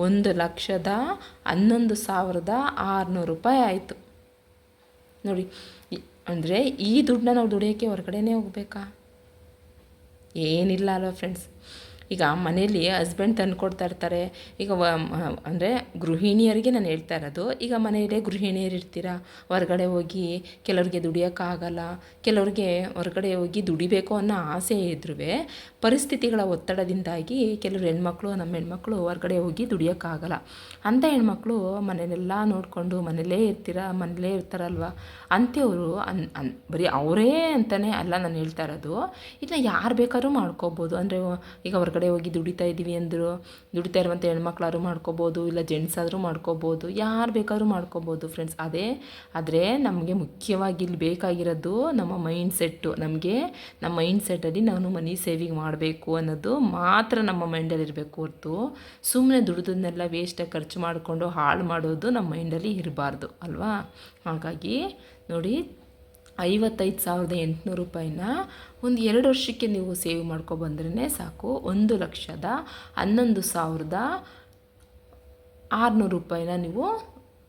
ಒಂದು ಲಕ್ಷದ ಹನ್ನೊಂದು ಸಾವಿರದ ಆರುನೂರು ರೂಪಾಯಿ ಆಯಿತು. ನೋಡಿ ಅಂದರೆ ಈ ದುಡ್ಡನ್ನ ನಾವು ದುಡಿಯೋಕ್ಕೆ ಹೊರಗಡೆನೇ ಹೋಗ್ಬೇಕಾ? ಏನಿಲ್ಲ ಅಲ್ವಾ ಫ್ರೆಂಡ್ಸ್ ಈಗ ಮನೆಯಲ್ಲಿ ಹಸ್ಬೆಂಡ್ ತಂದು ಕೊಡ್ತಾ ಇರ್ತಾರೆ. ಈಗ ವ ಅಂದರೆ ಗೃಹಿಣಿಯರಿಗೆ ನಾನು ಹೇಳ್ತಾ ಇರೋದು, ಈಗ ಮನೆಯಲ್ಲೇ ಗೃಹಿಣಿಯರು ಇರ್ತೀರ? ಹೊರಗಡೆ ಹೋಗಿ ಕೆಲವ್ರಿಗೆ ದುಡಿಯೋಕ್ಕಾಗಲ್ಲ, ಕೆಲವ್ರಿಗೆ ಹೊರಗಡೆ ಹೋಗಿ ದುಡಿಬೇಕು ಅನ್ನೋ ಆಸೆ ಇದ್ರೂ ಪರಿಸ್ಥಿತಿಗಳ ಒತ್ತಡದಿಂದಾಗಿ ಕೆಲವರು ಹೆಣ್ಮಕ್ಳು, ನಮ್ಮ ಹೆಣ್ಮಕ್ಳು ಹೊರಗಡೆ ಹೋಗಿ ದುಡಿಯೋಕ್ಕಾಗಲ್ಲ. ಅಂಥ ಹೆಣ್ಮಕ್ಳು ಮನೆಯಲ್ಲೆಲ್ಲ ನೋಡಿಕೊಂಡು ಮನೇಲೇ ಇರ್ತೀರ ಮನೇಲೇ ಇರ್ತಾರಲ್ವ? ಅಂಥವ್ರು ಅನ್ ಅನ್, ಬರೀ ಅವರೇ ಅಂತಲೇ ಅಲ್ಲ ನಾನು ಹೇಳ್ತಾ ಇರೋದು. ಇದನ್ನ ಯಾರು ಬೇಕಾದ್ರೂ ಮಾಡ್ಕೋಬೋದು. ಅಂದರೆ ಈಗ ಹೊರಗಡೆ ಹೋಗಿ ದುಡಿತಾ ಇದ್ದೀವಿ ಅಂದರು, ದುಡಿತಾ ಇರುವಂಥ ಹೆಣ್ಮಕ್ಳಾದ್ರು ಮಾಡ್ಕೋಬೋದು, ಇಲ್ಲ ಜೆಂಟ್ಸ್ ಆದರೂ ಮಾಡ್ಕೋಬೋದು, ಯಾರು ಬೇಕಾದ್ರೂ ಮಾಡ್ಕೋಬೋದು ಫ್ರೆಂಡ್ಸ್ ಅದೇ, ಆದರೆ ನಮಗೆ ಮುಖ್ಯವಾಗಿ ಇಲ್ಲಿ ಬೇಕಾಗಿರೋದು ನಮ್ಮ ಮೈಂಡ್ ಸೆಟ್ಟು ನಮಗೆ, ನಮ್ಮ ಮೈಂಡ್ ಸೆಟ್ಟಲ್ಲಿ ನಾನು ಮನಿ ಸೇವಿಂಗ್ ಮಾಡಬೇಕು. ಅನ್ನೋದು ಮಾತ್ರ ನಮ್ಮ ಮೈಂಡಲ್ಲಿ ಇರಬೇಕು ಹೊರತು. ಸುಮ್ಮನೆ ದುಡಿದನ್ನೆಲ್ಲ ವೇಸ್ಟಾಗಿ ಖರ್ಚು ಮಾಡಿಕೊಂಡು ಹಾಳು ಮಾಡೋದು ನಮ್ಮ ಮೈಂಡಲ್ಲಿ ಇರಬಾರ್ದು, ಅಲ್ವಾ? ಹಾಗಾಗಿ ನೋಡಿ, ಐವತ್ತೈದು ಸಾವಿರದ ಎಂಟುನೂರು ರೂಪಾಯಿನ ಒಂದು ಎರಡು ವರ್ಷಕ್ಕೆ ನೀವು ಸೇವ್ ಮಾಡ್ಕೊಬಂದ್ರೇ ಸಾಕು. ಒಂದು ಲಕ್ಷದ ಹನ್ನೊಂದು ಸಾವಿರದ ಆರುನೂರು ರೂಪಾಯಿನ ನೀವು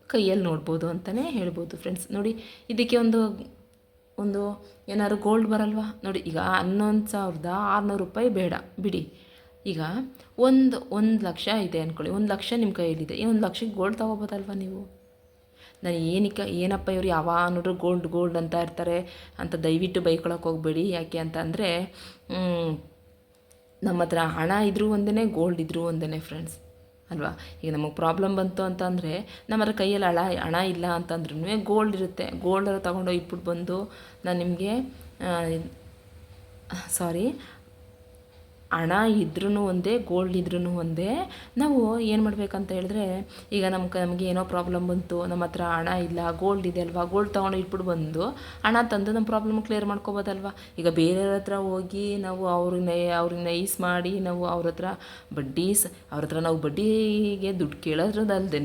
ಕೈಯಲ್ಲಿ ನೋಡ್ಬೋದು ಅಂತಲೇ ಹೇಳ್ಬೋದು ಫ್ರೆಂಡ್ಸ್ ನೋಡಿ, ಇದಕ್ಕೆ ಒಂದು ಒಂದು ಏನಾದ್ರು ಗೋಲ್ಡ್ ಬರಲ್ವಾ? ನೋಡಿ, ಈಗ ಹನ್ನೊಂದು ಸಾವಿರದ ಆರುನೂರು ರೂಪಾಯಿ ಬೇಡ. ಬಿಡಿ. ಈಗ ಒಂದು ಒಂದು ಲಕ್ಷ ಇದೆ ಅಂದ್ಕೊಳ್ಳಿ ಒಂದು ಲಕ್ಷ ನಿಮ್ಮ ಕೈಯಲ್ಲಿದೆ. ಈ ಒಂದು ಲಕ್ಷಕ್ಕೆ ಗೋಲ್ಡ್ ತೊಗೋಬೋದಲ್ವ ನೀವು? ನಾನು ಏನಕ್ಕೆ, ಏನಪ್ಪ ಇವ್ರು ಯಾವಾಗ ನೋಡ್ರಿ ಗೋಲ್ಡ್ ಗೋಲ್ಡ್ ಅಂತ ಇರ್ತಾರೆ. ಅಂತ ದಯವಿಟ್ಟು ಬೈಕೊಳಕ್ಕೆ ಹೋಗಬೇಡಿ. ಯಾಕೆ ಅಂತ ಅಂದರೆ ನಮ್ಮ ಹತ್ರ ಹಣ ಇದ್ದರೂ ಒಂದೇ ಗೋಲ್ಡ್ ಇದ್ದರೂ ಒಂದೇ ಫ್ರೆಂಡ್ಸ್ ಅಲ್ವಾ? ಈಗ ನಮಗೆ ಪ್ರಾಬ್ಲಮ್ ಬಂತು ಅಂತಂದರೆ ನಮ್ಮ ಹತ್ರ ಕೈಯಲ್ಲಿ ಹಣ ಹಣ ಇಲ್ಲ ಅಂತಂದ್ರೂ ಗೋಲ್ಡ್ ಇರುತ್ತೆ. ಗೋಲ್ಡ್ ತೊಗೊಂಡೋಗಿ ಇಟ್ಬಿಟ್ಟು ಬಂದು ನಾನು ನಿಮಗೆ ಸಾರಿ ಹಣ ಇದ್ರೂ ಒಂದೇ ಗೋಲ್ಡ್ ಇದ್ರೂ ಒಂದೇ. ನಾವು ಏನು ಮಾಡಬೇಕಂತ ಹೇಳಿದ್ರೆ, ಈಗ ನಮ್ಗೆ ನಮಗೆ ಏನೋ ಪ್ರಾಬ್ಲಮ್ ಬಂತು, ನಮ್ಮ ಹತ್ರ ಹಣ ಇಲ್ಲ ಗೋಲ್ಡ್ ಇದೆ ಅಲ್ವಾ ಗೋಲ್ಡ್ ತೊಗೊಂಡು ಇಟ್ಬಿಟ್ಟು ಬಂದು ಹಣ ತಂದು ನಮ್ಮ ಪ್ರಾಬ್ಲಮ್ ಕ್ಲಿಯರ್ ಮಾಡ್ಕೋಬೋದಲ್ವಾ? ಈಗ ಬೇರೆಯವ್ರ ಹತ್ರ ಹೋಗಿ ನಾವು ಅವ್ರನ್ನ ಅವ್ರನ್ನ ನೈಸ್ ಮಾಡಿ ನಾವು ಅವ್ರ ಹತ್ರ ಬಡ್ಡಿ ಅವ್ರ ಹತ್ರ ನಾವು ಬಡ್ಡಿಗೆ ದುಡ್ಡು ಕೇಳೋದ್ರದಲ್ದೇ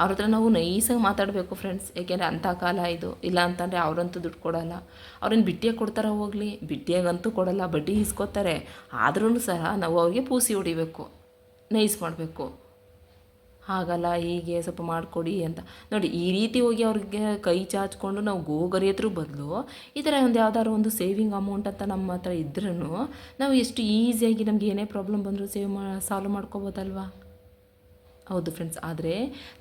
ಅವ್ರ ಹತ್ರ ನಾವು ನೈಸಾಗಿ ಮಾತಾಡಬೇಕು ಫ್ರೆಂಡ್ಸ್ ಏಕೆಂದರೆ ಅಂಥ ಕಾಲ ಇದು. ಇಲ್ಲ ಅಂತಂದರೆ ಅವರಂತೂ ದುಡ್ಡು ಕೊಡೋಲ್ಲ. ಅವ್ರನ್ನ ಬಿಟ್ಟಿಯಾಗಿ ಕೊಡ್ತಾರ ಹೋಗಲಿ. ಬಿಟ್ಟಿಯಾಗಂತೂ ಕೊಡೋಲ್ಲ. ಬಡ್ಡಿ ಇಸ್ಕೋತಾರೆ ಆದ್ರೂ ಸಹ ನಾವು ಅವ್ರಿಗೆ ಪೂಸಿ ಹೊಡಿಬೇಕು, ನೈಸ್ ಮಾಡಬೇಕು. ಹಾಗಲ್ಲ, ಹೀಗೆ ಸ್ವಲ್ಪ ಮಾಡಿಕೊಡಿ ಅಂತ. ನೋಡಿ, ಈ ರೀತಿ ಹೋಗಿ ಅವ್ರಿಗೆ ಕೈ ಚಾಚ್ಕೊಂಡು ನಾವು ಗೋಗರಿಯತ್ರ ಬದಲು, ಈ ಥರ ಒಂದು ಯಾವ್ದಾದ್ರು ಒಂದು ಸೇವಿಂಗ್ ಅಮೌಂಟ್ ಅಂತ ನಮ್ಮ ಹತ್ರ ಇದ್ರೂ ನಾವು ಎಷ್ಟು ಈಸಿಯಾಗಿ ನಮ್ಗೆ ಏನೇ ಪ್ರಾಬ್ಲಮ್ ಬಂದರೂ ಸೇವ್ ಮಾ ಸಾಲ್ವ್ ಮಾಡ್ಕೋಬೋದಲ್ವಾ? ಹೌದು ಫ್ರೆಂಡ್ಸ್ ಆದರೆ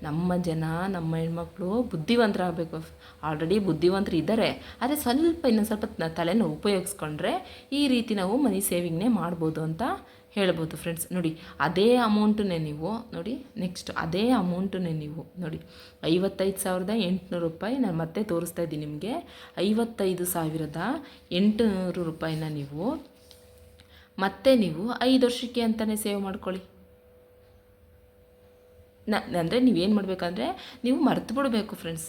ನಮ್ಮ ಜನ, ನಮ್ಮ ಹೆಣ್ಮಕ್ಳು ಬುದ್ಧಿವಂತರಾಗಬೇಕು. ಆಲ್ರೆಡಿ ಬುದ್ಧಿವಂತರು ಇದ್ದಾರೆ. ಆದರೆ ಸ್ವಲ್ಪ, ಇನ್ನೊಂದು ಸ್ವಲ್ಪ ತಲೆನ ಉಪಯೋಗಿಸ್ಕೊಂಡ್ರೆ ಈ ರೀತಿ ನಾವು ಮನಿ ಸೇವಿಂಗ್ನೇ ಮಾಡ್ಬೋದು ಅಂತ ಹೇಳ್ಬೋದು ಫ್ರೆಂಡ್ಸ್ ನೋಡಿ, ಅದೇ ಅಮೌಂಟನ್ನೇ ನೀವು, ನೋಡಿ ನೆಕ್ಸ್ಟ್ ಅದೇ ಅಮೌಂಟನ್ನೇ ನೀವು, ನೋಡಿ, ಐವತ್ತೈದು ಸಾವಿರದ ಎಂಟುನೂರು ರೂಪಾಯಿ ನಾನು ಮತ್ತೆ ತೋರಿಸ್ತಾ ಇದ್ದೀನಿ ನಿಮಗೆ. ಐವತ್ತೈದು ಸಾವಿರದ ಎಂಟುನೂರು ರೂಪಾಯಿನ ನೀವು ಮತ್ತೆ ನೀವು ಐದು ವರ್ಷಕ್ಕೆ ಅಂತಲೇ ಸೇವ್ ಮಾಡ್ಕೊಳ್ಳಿ. ನ, ಅಂದರೆ ನೀವೇನು ಮಾಡಬೇಕಂದ್ರೆ ನೀವು ಮರ್ತು ಬಿಡಬೇಕು ಫ್ರೆಂಡ್ಸ್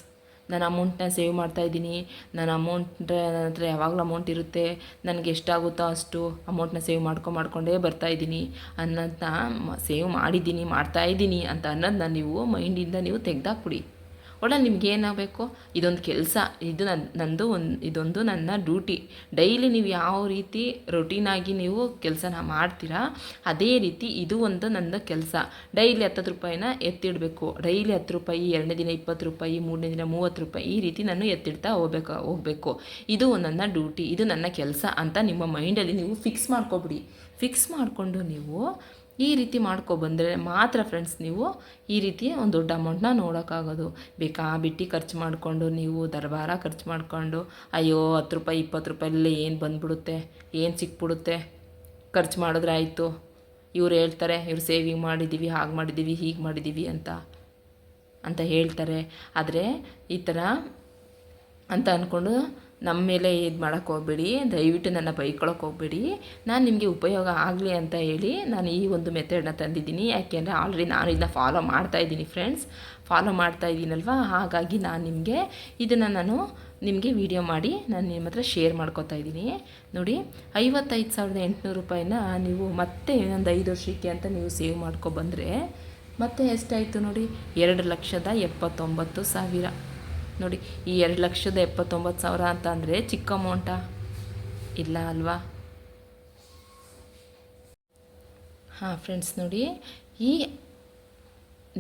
ನಾನು ಅಮೌಂಟ್ನ ಸೇವ್ ಮಾಡ್ತಾ ಇದ್ದೀನಿ. ನಾನು ಅಮೌಂಟ್ ನನ್ನ ಹತ್ರ ಯಾವಾಗಲೂ ಅಮೌಂಟ್ ಇರುತ್ತೆ. ನನಗೆ ಎಷ್ಟಾಗುತ್ತೋ ಅಷ್ಟು ಅಮೌಂಟ್ನ ಸೇವ್ ಮಾಡ್ಕೊಂಡು ಮಾಡ್ಕೊಂಡೇ ಬರ್ತಾ ಇದ್ದೀನಿ ಅನ್ನೋದನ್ನ ಸೇವ್ ಮಾಡಿದ್ದೀನಿ, ಮಾಡ್ತಾ ಇದ್ದೀನಿ ಅಂತ ಅನ್ನೋದನ್ನ ನೀವು ಮೈಂಡಿಂದ ನೀವು ತೆಗ್ದಾಕ್ಬಿಡಿ. ಒಳ್ಳೆ ನಿಮ್ಗೆ ಏನಾಗಬೇಕು? ಇದೊಂದು ಕೆಲಸ, ಇದು ನನ್ನ ನಂದು ಒಂದು, ಇದೊಂದು ನನ್ನ ಡ್ಯೂಟಿ. ಡೈಲಿ ನೀವು ಯಾವ ರೀತಿ ರೊಟೀನಾಗಿ ನೀವು ಕೆಲಸನ ಮಾಡ್ತೀರಾ, ಅದೇ ರೀತಿ ಇದು ಒಂದು ನನ್ನ ಕೆಲಸ. ಡೈಲಿ ಹತ್ತತ್ತು ರೂಪಾಯಿನ ಎತ್ತಿಡಬೇಕು. ಡೈಲಿ ಹತ್ತು ರೂಪಾಯಿ, ಎರಡನೇ ದಿನ ಇಪ್ಪತ್ತು ರೂಪಾಯಿ, ಮೂರನೇ ದಿನ ಮೂವತ್ತು ರೂಪಾಯಿ, ಈ ರೀತಿ ನಾನು ಎತ್ತಿಡ್ತಾ ಹೋಗ್ಬೇಕು, ಹೋಗಬೇಕು. ಇದು ನನ್ನ ಡ್ಯೂಟಿ, ಇದು ನನ್ನ ಕೆಲಸ ಅಂತ ನಿಮ್ಮ ಮೈಂಡಲ್ಲಿ ನೀವು ಫಿಕ್ಸ್ ಮಾಡ್ಕೊಬಿಡಿ. ಫಿಕ್ಸ್ ಮಾಡಿಕೊಂಡು ನೀವು ಈ ರೀತಿ ಮಾಡ್ಕೊಬಂದರೆ ಮಾತ್ರ ಫ್ರೆಂಡ್ಸ್ ನೀವು ಈ ರೀತಿ ಒಂದು ದೊಡ್ಡ ಅಮೌಂಟ್ನ ನೋಡೋಕ್ಕಾಗೋದು. ಬೇಕಾ ಬಿಟ್ಟು ಖರ್ಚು ಮಾಡಿಕೊಂಡು, ನೀವು ದರ್ಬಾರ ಖರ್ಚು ಮಾಡಿಕೊಂಡು, ಅಯ್ಯೋ ಹತ್ತು ರೂಪಾಯಿ, ಇಪ್ಪತ್ತು ರೂಪಾಯಲ್ಲಿ ಏನು ಬಂದುಬಿಡುತ್ತೆ, ಏನು ಸಿಕ್ಬಿಡುತ್ತೆ, ಖರ್ಚು ಮಾಡಿದ್ರೆ ಆಯಿತು. ಇವ್ರು ಹೇಳ್ತಾರೆ, ಇವ್ರು ಸೇವಿಂಗ್ ಮಾಡಿದ್ದೀವಿ ಹಾಗೆ ಮಾಡಿದ್ದೀವಿ ಹೀಗೆ ಮಾಡಿದ್ದೀವಿ ಅಂತ ಅಂತ ಹೇಳ್ತಾರೆ. ಆದರೆ ಈ ಥರ ಅಂತ ಅಂದ್ಕೊಂಡು ನಮ್ಮ ಮೇಲೆ ಇದು ಮಾಡೋಕ್ಕೆ ಹೋಗ್ಬೇಡಿ, ದಯವಿಟ್ಟು ನನ್ನ ಬೈಕೊಳಕ್ಕೆ ಹೋಗ್ಬೇಡಿ. ನಾನು ನಿಮಗೆ ಉಪಯೋಗ ಆಗಲಿ ಅಂತ ಹೇಳಿ ನಾನು ಈ ಒಂದು ಮೆಥಡನ್ನ ತಂದಿದ್ದೀನಿ. ಯಾಕೆಂದರೆ ಆಲ್ರೆಡಿ ನಾನು ಇದನ್ನ ಫಾಲೋ ಮಾಡ್ತಾ ಇದ್ದೀನಿ ಫ್ರೆಂಡ್ಸ್ ಫಾಲೋ ಮಾಡ್ತಾ ಇದ್ದೀನಲ್ವ? ಹಾಗಾಗಿ ನಾನು ನಿಮಗೆ ಇದನ್ನು ನಾನು ನಿಮಗೆ ವಿಡಿಯೋ ಮಾಡಿ ನಾನು ನಿಮ್ಮ ಹತ್ರ ಶೇರ್ ಮಾಡ್ಕೋತಾ ಇದ್ದೀನಿ. ನೋಡಿ, ಐವತ್ತೈದು ಸಾವಿರದ ಎಂಟುನೂರು ರೂಪಾಯಿನ ನೀವು ಮತ್ತೆ ಇನ್ನೊಂದು ಐದು ವರ್ಷಕ್ಕೆ ಅಂತ ನೀವು ಸೇವ್ ಮಾಡ್ಕೊಬಂದರೆ ಮತ್ತೆ ಎಷ್ಟಾಯಿತು ನೋಡಿ? ಎರಡು ಲಕ್ಷದ ಎಪ್ಪತ್ತೊಂಬತ್ತು ಸಾವಿರ. ನೋಡಿ, ಈ ಎರಡು ಲಕ್ಷದ ಎಪ್ಪತ್ತೊಂಬತ್ತು ಸಾವಿರ ಅಂತ ಅಂದರೆ ಚಿಕ್ಕ ಅಮೌಂಟಾ ಇಲ್ಲ ಅಲ್ವಾ? ಹಾಂ ಫ್ರೆಂಡ್ಸ್ ನೋಡಿ, ಈ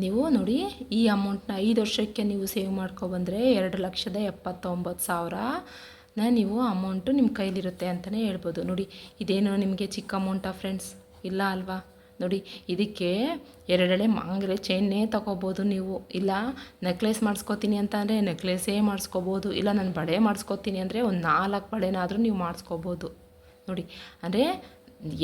ನೀವು ನೋಡಿ, ಈ ಅಮೌಂಟ್ನ ಐದು ವರ್ಷಕ್ಕೆ ನೀವು ಸೇವ್ ಮಾಡ್ಕೊಬಂದರೆ ಎರಡು ಲಕ್ಷದ ಎಪ್ಪತ್ತೊಂಬತ್ತು ಸಾವಿರ ನೀವು ಅಮೌಂಟು ನಿಮ್ಮ ಕೈಲಿರುತ್ತೆ ಅಂತಲೇ ಹೇಳ್ಬೋದು. ನೋಡಿ, ಇದೇನು ನಿಮಗೆ ಚಿಕ್ಕ ಅಮೌಂಟಾ ಫ್ರೆಂಡ್ಸ್ ಇಲ್ಲ ಅಲ್ವಾ? ನೋಡಿ, ಇದಕ್ಕೆ ಎರಡೆಳೆ ಮಾಂಗ್ರೆ ಚೈನ್ನೇ ತಗೋಬೋದು ನೀವು. ಇಲ್ಲ ನೆಕ್ಲೆಸ್ ಮಾಡಿಸ್ಕೋತೀನಿ ಅಂತ ಅಂದರೆ ನೆಕ್ಲೆಸೇ ಮಾಡಿಸ್ಕೋಬೋದು. ಇಲ್ಲ, ನಾನು ಬಳೆ ಮಾಡಿಸ್ಕೋತೀನಿ ಅಂದರೆ ಒಂದು ನಾಲ್ಕು ಬಳೆನಾದರೂ ನೀವು ಮಾಡಿಸ್ಕೋಬೋದು. ನೋಡಿ, ಅಂದರೆ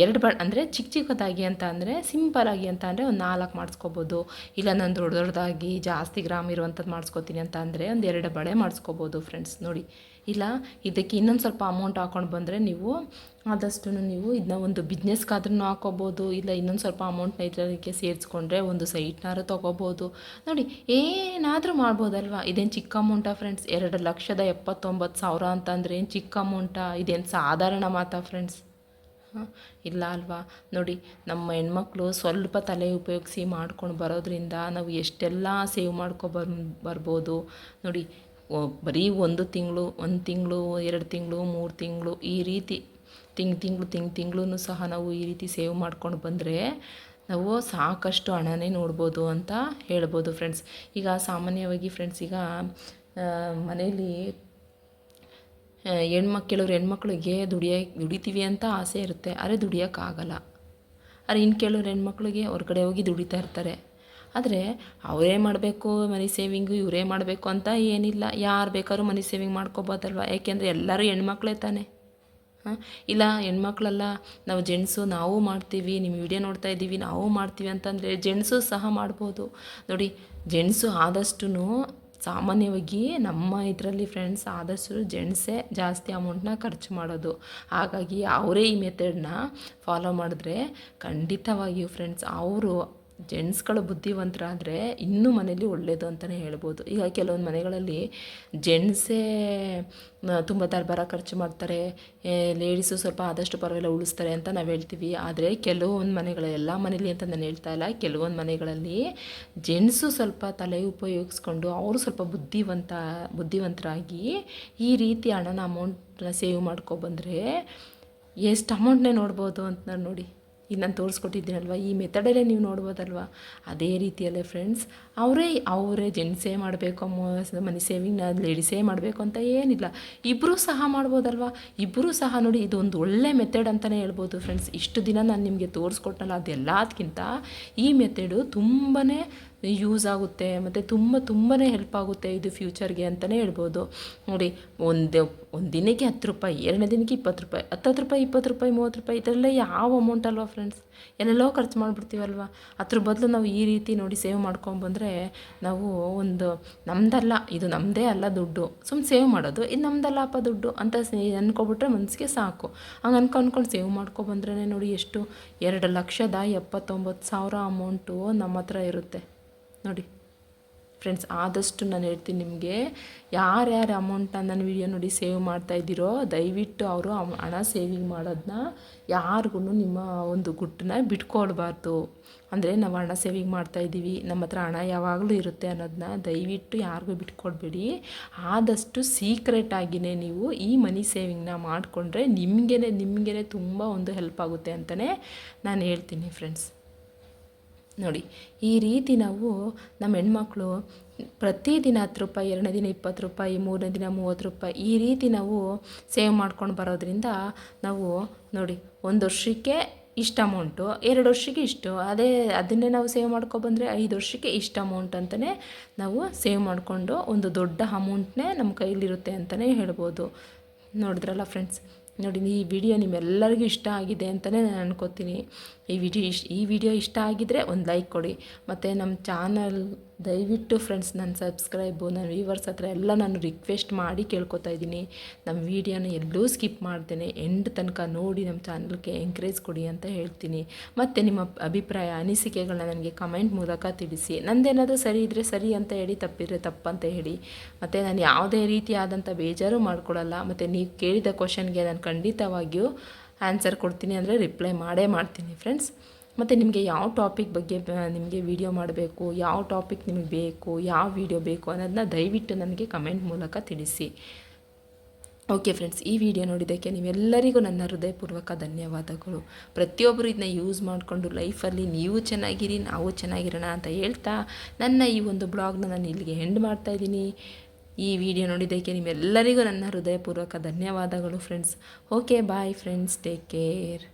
ಎರಡು ಬ, ಅಂದರೆ ಚಿಕ್ಕ ಚಿಕ್ಕದಾಗಿ ಅಂತ ಅಂದರೆ ಸಿಂಪಲಾಗಿ ಅಂತ ಅಂದರೆ ಒಂದು ನಾಲ್ಕು ಮಾಡಿಸ್ಕೋಬೋದು. ಇಲ್ಲ, ನಾನು ದೊಡ್ಡ ದೊಡ್ಡದಾಗಿ ಜಾಸ್ತಿ ಗ್ರಾಮ್ ಇರುವಂಥದ್ದು ಮಾಡಿಸ್ಕೋತೀನಿ ಅಂತ ಅಂದರೆ ಒಂದು ಎರಡು ಬಳೆ ಮಾಡಿಸ್ಕೋಬೋದು ಫ್ರೆಂಡ್ಸ್ ನೋಡಿ ಇಲ್ಲ, ಇದಕ್ಕೆ ಇನ್ನೊಂದು ಸ್ವಲ್ಪ ಅಮೌಂಟ್ ಹಾಕೊಂಡು ಬಂದರೆ ನೀವು ಆದಷ್ಟು ನೀವು ಇದನ್ನ ಒಂದು ಬಿಸ್ನೆಸ್ಗಾದ್ರೂ ಹಾಕೋಬೋದು, ಇಲ್ಲ ಇನ್ನೊಂದು ಸ್ವಲ್ಪ ಅಮೌಂಟ್ನ ಇದಕ್ಕೆ ಸೇರಿಸ್ಕೊಂಡ್ರೆ ಒಂದು ಸೈಟ್ನಾರು ತೊಗೋಬೋದು. ನೋಡಿ, ಏನಾದರೂ ಮಾಡ್ಬೋದಲ್ವಾ? ಇದೇನು ಚಿಕ್ಕ ಅಮೌಂಟಾ ಫ್ರೆಂಡ್ಸ್ ಎರಡು ಲಕ್ಷದ ಎಪ್ಪತ್ತೊಂಬತ್ತು ಸಾವಿರ ಅಂತಂದರೆ ಏನು ಚಿಕ್ಕ ಅಮೌಂಟಾ ಇದೇನು ಸಾಧಾರಣ ಮಾತಾ ಫ್ರೆಂಡ್ಸ್ ಇಲ್ಲ ಅಲ್ವಾ? ನೋಡಿ, ನಮ್ಮ ಹೆಣ್ಮಕ್ಳು ಸ್ವಲ್ಪ ತಲೆ ಉಪಯೋಗಿಸಿ ಮಾಡ್ಕೊಂಡು ಬರೋದ್ರಿಂದ ನಾವು ಎಷ್ಟೆಲ್ಲ ಸೇವ್ ಮಾಡ್ಕೊ ಬರ್, ಬರ್ಬೋದು. ನೋಡಿ ಬರೀ ಒಂದು ತಿಂಗಳು ಒಂದು ತಿಂಗಳು, ಎರಡು ತಿಂಗಳು, ಮೂರು ತಿಂಗಳು, ಈ ರೀತಿ ತಿಂಗ್, ತಿಂಗಳು, ತಿಂಗ್ ತಿಂಗಳೂ ಸಹ ನಾವು ಈ ರೀತಿ ಸೇವ್ ಮಾಡ್ಕೊಂಡು ಬಂದರೆ ನಾವು ಸಾಕಷ್ಟು ಹಣನೇ ನೋಡ್ಬೋದು ಅಂತ ಹೇಳ್ಬೋದು ಫ್ರೆಂಡ್ಸ್. ಈಗ ಸಾಮಾನ್ಯವಾಗಿ ಫ್ರೆಂಡ್ಸ್, ಈಗ ಮನೇಲಿ ಹೆಣ್ಮಕ್ಳವ್ರು, ಹೆಣ್ಮಕ್ಳಿಗೆ ದುಡಿಯ, ದುಡಿತೀವಿ ಅಂತ ಆಸೆ ಇರುತ್ತೆ, ಆದರೆ ದುಡಿಯೋಕ್ಕಾಗಲ್ಲ ಆದರೆ ಇನ್ನು ಕೆಲವ್ರು ಹೆಣ್ಮಕ್ಳಿಗೆ ಹೊರಗಡೆ ಹೋಗಿ ದುಡಿತಾ ಇರ್ತಾರೆ. ಆದರೆ ಅವರೇ ಮಾಡಬೇಕು ಮನಿ ಸೇವಿಂಗು ಇವರೇ ಮಾಡಬೇಕು ಅಂತ ಏನಿಲ್ಲ. ಯಾರು ಬೇಕಾದ್ರೂ ಮನಿ ಸೇವಿಂಗ್ ಮಾಡ್ಕೋಬೋದಲ್ವ? ಯಾಕೆಂದರೆ ಎಲ್ಲರೂ ಹೆಣ್ಮಕ್ಳೇ ತಾನೆ. ಹಾಂ? ಇಲ್ಲ, ಹೆಣ್ಮಕ್ಳಲ್ಲ, ನಾವು ಜೆಂಟ್ಸು ನಾವು ಮಾಡ್ತೀವಿ ನಿಮ್ಮ ವಿಡಿಯೋ ನೋಡ್ತಾ ಇದ್ದೀವಿ, ನಾವು ಮಾಡ್ತೀವಿ ಅಂತಂದರೆ ಜೆಂಟ್ಸು ಸಹ ಮಾಡ್ಬೋದು. ನೋಡಿ ಜೆಂಟ್ಸು ಆದಷ್ಟು ಸಾಮಾನ್ಯವಾಗಿ ನಮ್ಮ ಇದರಲ್ಲಿ ಫ್ರೆಂಡ್ಸ್ ಆದಷ್ಟು ಜೆಂಟ್ಸೇ ಜಾಸ್ತಿ ಅಮೌಂಟ್ನ ಖರ್ಚು ಮಾಡೋದು. ಹಾಗಾಗಿ ಅವರೇ ಈ ಮೆಥಡನ್ನ ಫಾಲೋ ಮಾಡಿದ್ರೆ ಖಂಡಿತವಾಗಿಯೂ ಫ್ರೆಂಡ್ಸ್ ಅವರು ಜೆಂಟ್ಸ್ಗಳು ಬುದ್ಧಿವಂತರಾದರೆ ಇನ್ನೂ ಮನೇಲಿ ಒಳ್ಳೆಯದು ಅಂತಲೇ ಹೇಳ್ಬೋದು. ಈಗ ಕೆಲವೊಂದು ಮನೆಗಳಲ್ಲಿ ಜೆಂಟ್ಸೇ ತುಂಬ ದರ್ಬಾರ ಖರ್ಚು ಮಾಡ್ತಾರೆ ಲೇಡೀಸು ಸ್ವಲ್ಪ ಆದಷ್ಟು ಪರವಾಗಿಲ್ಲ ಉಳಿಸ್ತಾರೆ ಅಂತ ನಾವು ಹೇಳ್ತೀವಿ. ಆದರೆ ಕೆಲವೊಂದು ಮನೆಗಳು ಎಲ್ಲ ಮನೇಲಿ ಅಂತ ನಾನು ಹೇಳ್ತಾ ಇಲ್ಲ, ಕೆಲವೊಂದು ಮನೆಗಳಲ್ಲಿ ಜೆಂಟ್ಸು ಸ್ವಲ್ಪ ತಲೆ ಉಪಯೋಗಿಸ್ಕೊಂಡು ಅವರು ಸ್ವಲ್ಪ ಬುದ್ಧಿವಂತ, ಬುದ್ಧಿವಂತರಾಗಿ ಈ ರೀತಿ ಹಣನ ಅಮೌಂಟ್ನ ಸೇವ್ ಮಾಡ್ಕೊಬಂದರೆ ಎಷ್ಟು ಅಮೌಂಟ್ನೇ ನೋಡ್ಬೋದು ಅಂತ ನಾನು ನೋಡಿ. ಈಗ ನಾನು ತೋರಿಸ್ಕೊಟ್ಟಿದ್ದೀನಲ್ವ? ಈ ಮೆಥಡಲ್ಲೇ ನೀವು ನೋಡ್ಬೋದಲ್ವ? ಅದೇ ರೀತಿಯಲ್ಲೇ ಫ್ರೆಂಡ್ಸ್ ಅವರೇ ಅವರೇ ಜೆಂಟ್ಸೇ ಮಾಡಬೇಕು ಮನಿ ಸೇವಿಂಗ್ನ ಲೇಡೀಸೇ ಮಾಡಬೇಕು ಅಂತ ಏನಿಲ್ಲ. ಇಬ್ಬರೂ ಸಹ ಮಾಡ್ಬೋದಲ್ವ? ಇಬ್ಬರೂ ಸಹ ನೋಡಿ ಇದೊಂದು ಒಳ್ಳೆ ಮೆಥಡ್ ಅಂತಲೇ ಹೇಳ್ಬೋದು ಫ್ರೆಂಡ್ಸ್ ಇಷ್ಟು ದಿನ ನಾನು ನಿಮಗೆ ತೋರಿಸ್ಕೊಟ್ಟಲ್ಲ ಅದೆಲ್ಲದಕ್ಕಿಂತ ಈ ಮೆಥಡು ತುಂಬಾ ಯೂಸ್ ಆಗುತ್ತೆ, ಮತ್ತು ತುಂಬ ತುಂಬಾ ಹೆಲ್ಪ್ ಆಗುತ್ತೆ ಇದು ಫ್ಯೂಚರ್ಗೆ ಅಂತಲೇ ಹೇಳ್ಬೋದು. ನೋಡಿ, ಒಂದು ಒಂದು ದಿನಕ್ಕೆ ಹತ್ತು ರೂಪಾಯಿ, ಎರಡನೇ ದಿನಕ್ಕೆ ಇಪ್ಪತ್ತು ರೂಪಾಯಿ, ಹತ್ತತ್ತು ರೂಪಾಯಿ, ಇಪ್ಪತ್ತು ರೂಪಾಯಿ, ಮೂವತ್ತು ರೂಪಾಯಿ ಇದರಲ್ಲೇ ಯಾವ ಅಮೌಂಟ್ ಅಲ್ವಾ ಫ್ರೆಂಡ್ಸ್ ಎಲ್ಲೆಲ್ಲೋ ಖರ್ಚು ಮಾಡಿಬಿಡ್ತೀವಲ್ವ? ಅದ್ರ ಬದಲು ನಾವು ಈ ರೀತಿ ನೋಡಿ ಸೇವ್ ಮಾಡ್ಕೊಂಬಂದರೆ ನಾವು ಒಂದು, ನಮ್ದಲ್ಲ, ಇದು ನಮ್ಮದೇ ಅಲ್ಲ ದುಡ್ಡು ಸುಮ್ಮನೆ ಸೇವ್ ಮಾಡೋದು, ಇದು ನಮ್ಮದಲ್ಲಪ್ಪ ದುಡ್ಡು ಅಂತ ಅಂದ್ಕೊಬಿಟ್ರೆ ಮನಸ್ಸಿಗೆ ಸಾಕು. ಹಂಗೆ ಅನ್ಕೊ ಅಂದ್ಕೊಂಡು ಸೇವ್ ಮಾಡ್ಕೊಬಂದ್ರೆ ನೋಡಿ ಎಷ್ಟು, ಎರಡು ಲಕ್ಷದ ಎಪ್ಪತ್ತೊಂಬತ್ತು ಸಾವಿರ ಅಮೌಂಟು ನಮ್ಮ ಹತ್ರ ಇರುತ್ತೆ. ನೋಡಿ. ಫ್ರೆಂಡ್ಸ್ ಆದಷ್ಟು ನಾನು ಹೇಳ್ತೀನಿ ನಿಮಗೆ, ಯಾರ್ಯಾರು ಅಮೌಂಟನ್ನು ನನ್ನ ವಿಡಿಯೋ ನೋಡಿ ಸೇವ್ ಮಾಡ್ತಾ ಇದ್ದೀರೋ, ದಯವಿಟ್ಟು ಅವರು ಹಣ ಸೇವಿಂಗ್ ಮಾಡೋದನ್ನ ಯಾರಿಗೂ ನಿಮ್ಮ ಒಂದು ಗುಟ್ಟನ್ನ ಬಿಟ್ಕೊಳ್ಬಾರ್ದು ಅಂದರೆ ನಾವು ಹಣ ಸೇವಿಂಗ್ ಮಾಡ್ತಾ ಇದ್ದೀವಿ, ನಮ್ಮ ಹತ್ರ ಹಣ ಯಾವಾಗಲೂ ಇರುತ್ತೆ ಅನ್ನೋದನ್ನ ದಯವಿಟ್ಟು ಯಾರಿಗೂ ಬಿಟ್ಕೊಡ್ಬೇಡಿ. ಆದಷ್ಟು ಸೀಕ್ರೆಟ್ ಆಗಿನೇ ನೀವು ಈ ಮನಿ ಸೇವಿಂಗ್ನ ಮಾಡಿಕೊಂಡ್ರೆ ನಿಮಗೇ ನಿಮಗೇ ತುಂಬ ಒಂದು ಹೆಲ್ಪ್ ಆಗುತ್ತೆ ಅಂತಲೇ ನಾನು ಹೇಳ್ತೀನಿ ಫ್ರೆಂಡ್ಸ್ ನೋಡಿ, ಈ ರೀತಿ ನಾವು ನಮ್ಮ ಹೆಣ್ಮಕ್ಳು ಪ್ರತಿದಿನ ಹತ್ತು ರೂಪಾಯಿ, ಎರಡನೇ ದಿನ ಇಪ್ಪತ್ತು ರೂಪಾಯಿ, ಮೂರನೇ ದಿನ ಮೂವತ್ತು ರೂಪಾಯಿ ಈ ರೀತಿ ನಾವು ಸೇವ್ ಮಾಡ್ಕೊಂಡು ಬರೋದ್ರಿಂದ ನಾವು ನೋಡಿ, ಒಂದು ವರ್ಷಕ್ಕೆ ಇಷ್ಟು ಅಮೌಂಟು ಎರಡು ವರ್ಷಕ್ಕೆ ಇಷ್ಟು, ಅದೇ ಅದನ್ನೇ ನಾವು ಸೇವ್ ಮಾಡ್ಕೊಬಂದರೆ ಐದು ವರ್ಷಕ್ಕೆ ಇಷ್ಟು ಅಮೌಂಟ್ ಅಂತಲೇ ನಾವು ಸೇವ್ ಮಾಡಿಕೊಂಡು ಒಂದು ದೊಡ್ಡ ಅಮೌಂಟ್ನೇ ನಮ್ಮ ಕೈಲಿರುತ್ತೆ ಅಂತಲೇ ಹೇಳ್ಬೋದು. ನೋಡಿದ್ರಲ್ಲ ಫ್ರೆಂಡ್ಸ್ ನೋಡಿ, ಈ ವಿಡಿಯೋ ನಿಮ್ಮೆಲ್ಲರಿಗೂ ಇಷ್ಟ ಆಗಿದೆ ಅಂತಲೇ ನಾನು ಅನ್ಕೋತೀನಿ. ಈ ವಿಡಿಯೋ ಇಷ್ಟ ಈ ವಿಡಿಯೋ ಇಷ್ಟ ಆಗಿದ್ದರೆ ಒಂದು ಲೈಕ್ ಕೊಡಿ. ಮತ್ತು ನಮ್ಮ ಚಾನಲ್ ದಯವಿಟ್ಟು ಫ್ರೆಂಡ್ಸ್ ನನ್ನ ಸಬ್ಸ್ಕ್ರೈಬು ನನ್ನ ವ್ಯೂವರ್ಸ್ ಹತ್ರ ಎಲ್ಲ ನಾನು ರಿಕ್ವೆಸ್ಟ್ ಮಾಡಿ ಕೇಳ್ಕೊತಾ ಇದ್ದೀನಿ. ನಮ್ಮ ವೀಡಿಯೋನ ಎಲ್ಲೂ ಸ್ಕಿಪ್ ಮಾಡ್ತೇನೆ ಎಂಡ್ ತನಕ ನೋಡಿ ನಮ್ಮ ಚಾನಲ್ಗೆ ಎಂಕರೇಜ್ ಕೊಡಿ ಅಂತ ಹೇಳ್ತೀನಿ. ಮತ್ತು ನಿಮ್ಮ ಅಭಿಪ್ರಾಯ ಅನಿಸಿಕೆಗಳನ್ನ ನನಗೆ ಕಮೆಂಟ್ ಮೂಲಕ ತಿಳಿಸಿ. ನಂದೇನಾದರೂ ಸರಿ ಇದ್ದರೆ ಸರಿ ಅಂತ ಹೇಳಿ, ತಪ್ಪಿದ್ರೆ ತಪ್ಪಂತ ಹೇಳಿ. ಮತ್ತು ನಾನು ಯಾವುದೇ ರೀತಿಯಾದಂಥ ಬೇಜಾರು ಮಾಡ್ಕೊಳ್ಳಲ್ಲ ಮತ್ತು ನೀವು ಕೇಳಿದ ಕ್ವಶನ್ಗೆ ನಾನು ಖಂಡಿತವಾಗಿಯೂ ಆನ್ಸರ್ ಕೊಡ್ತೀನಿ ಅಂದರೆ ರಿಪ್ಲೈ ಮಾಡೇ ಮಾಡ್ತೀನಿ ಫ್ರೆಂಡ್ಸ್ ಮತ್ತು ನಿಮಗೆ ಯಾವ ಟಾಪಿಕ್ ಬಗ್ಗೆ ನಿಮಗೆ ವಿಡಿಯೋ ಮಾಡಬೇಕು, ಯಾವ ಟಾಪಿಕ್ ನಿಮಗೆ ಬೇಕು, ಯಾವ ವಿಡಿಯೋ ಬೇಕು ಅನ್ನೋದನ್ನ ದಯವಿಟ್ಟು ನನಗೆ ಕಮೆಂಟ್ ಮೂಲಕ ತಿಳಿಸಿ. ಓಕೆ ಫ್ರೆಂಡ್ಸ್ ಈ ವಿಡಿಯೋ ನೋಡಿದ್ದಕ್ಕೆ ನೀವೆಲ್ಲರಿಗೂ ನನ್ನ ಹೃದಯಪೂರ್ವಕ ಧನ್ಯವಾದಗಳು. ಪ್ರತಿಯೊಬ್ಬರು ಇದನ್ನ ಯೂಸ್ ಮಾಡಿಕೊಂಡು ಲೈಫಲ್ಲಿ ನೀವು ಚೆನ್ನಾಗಿರಿ, ನಾವು ಚೆನ್ನಾಗಿರೋಣ ಅಂತ ಹೇಳ್ತಾ ನನ್ನ ಈ ಒಂದು ಬ್ಲಾಗ್ನ ನಾನು ಇಲ್ಲಿಗೆ ಎಂಡ್ ಮಾಡ್ತಾಯಿದ್ದೀನಿ ಈ ವಿಡಿಯೋ ನೋಡಿದ್ದಕ್ಕೆ ನಿಮ್ಮೆಲ್ಲರಿಗೂ ನನ್ನ ಹೃದಯಪೂರ್ವಕ ಧನ್ಯವಾದಗಳು friends okay bye friends take care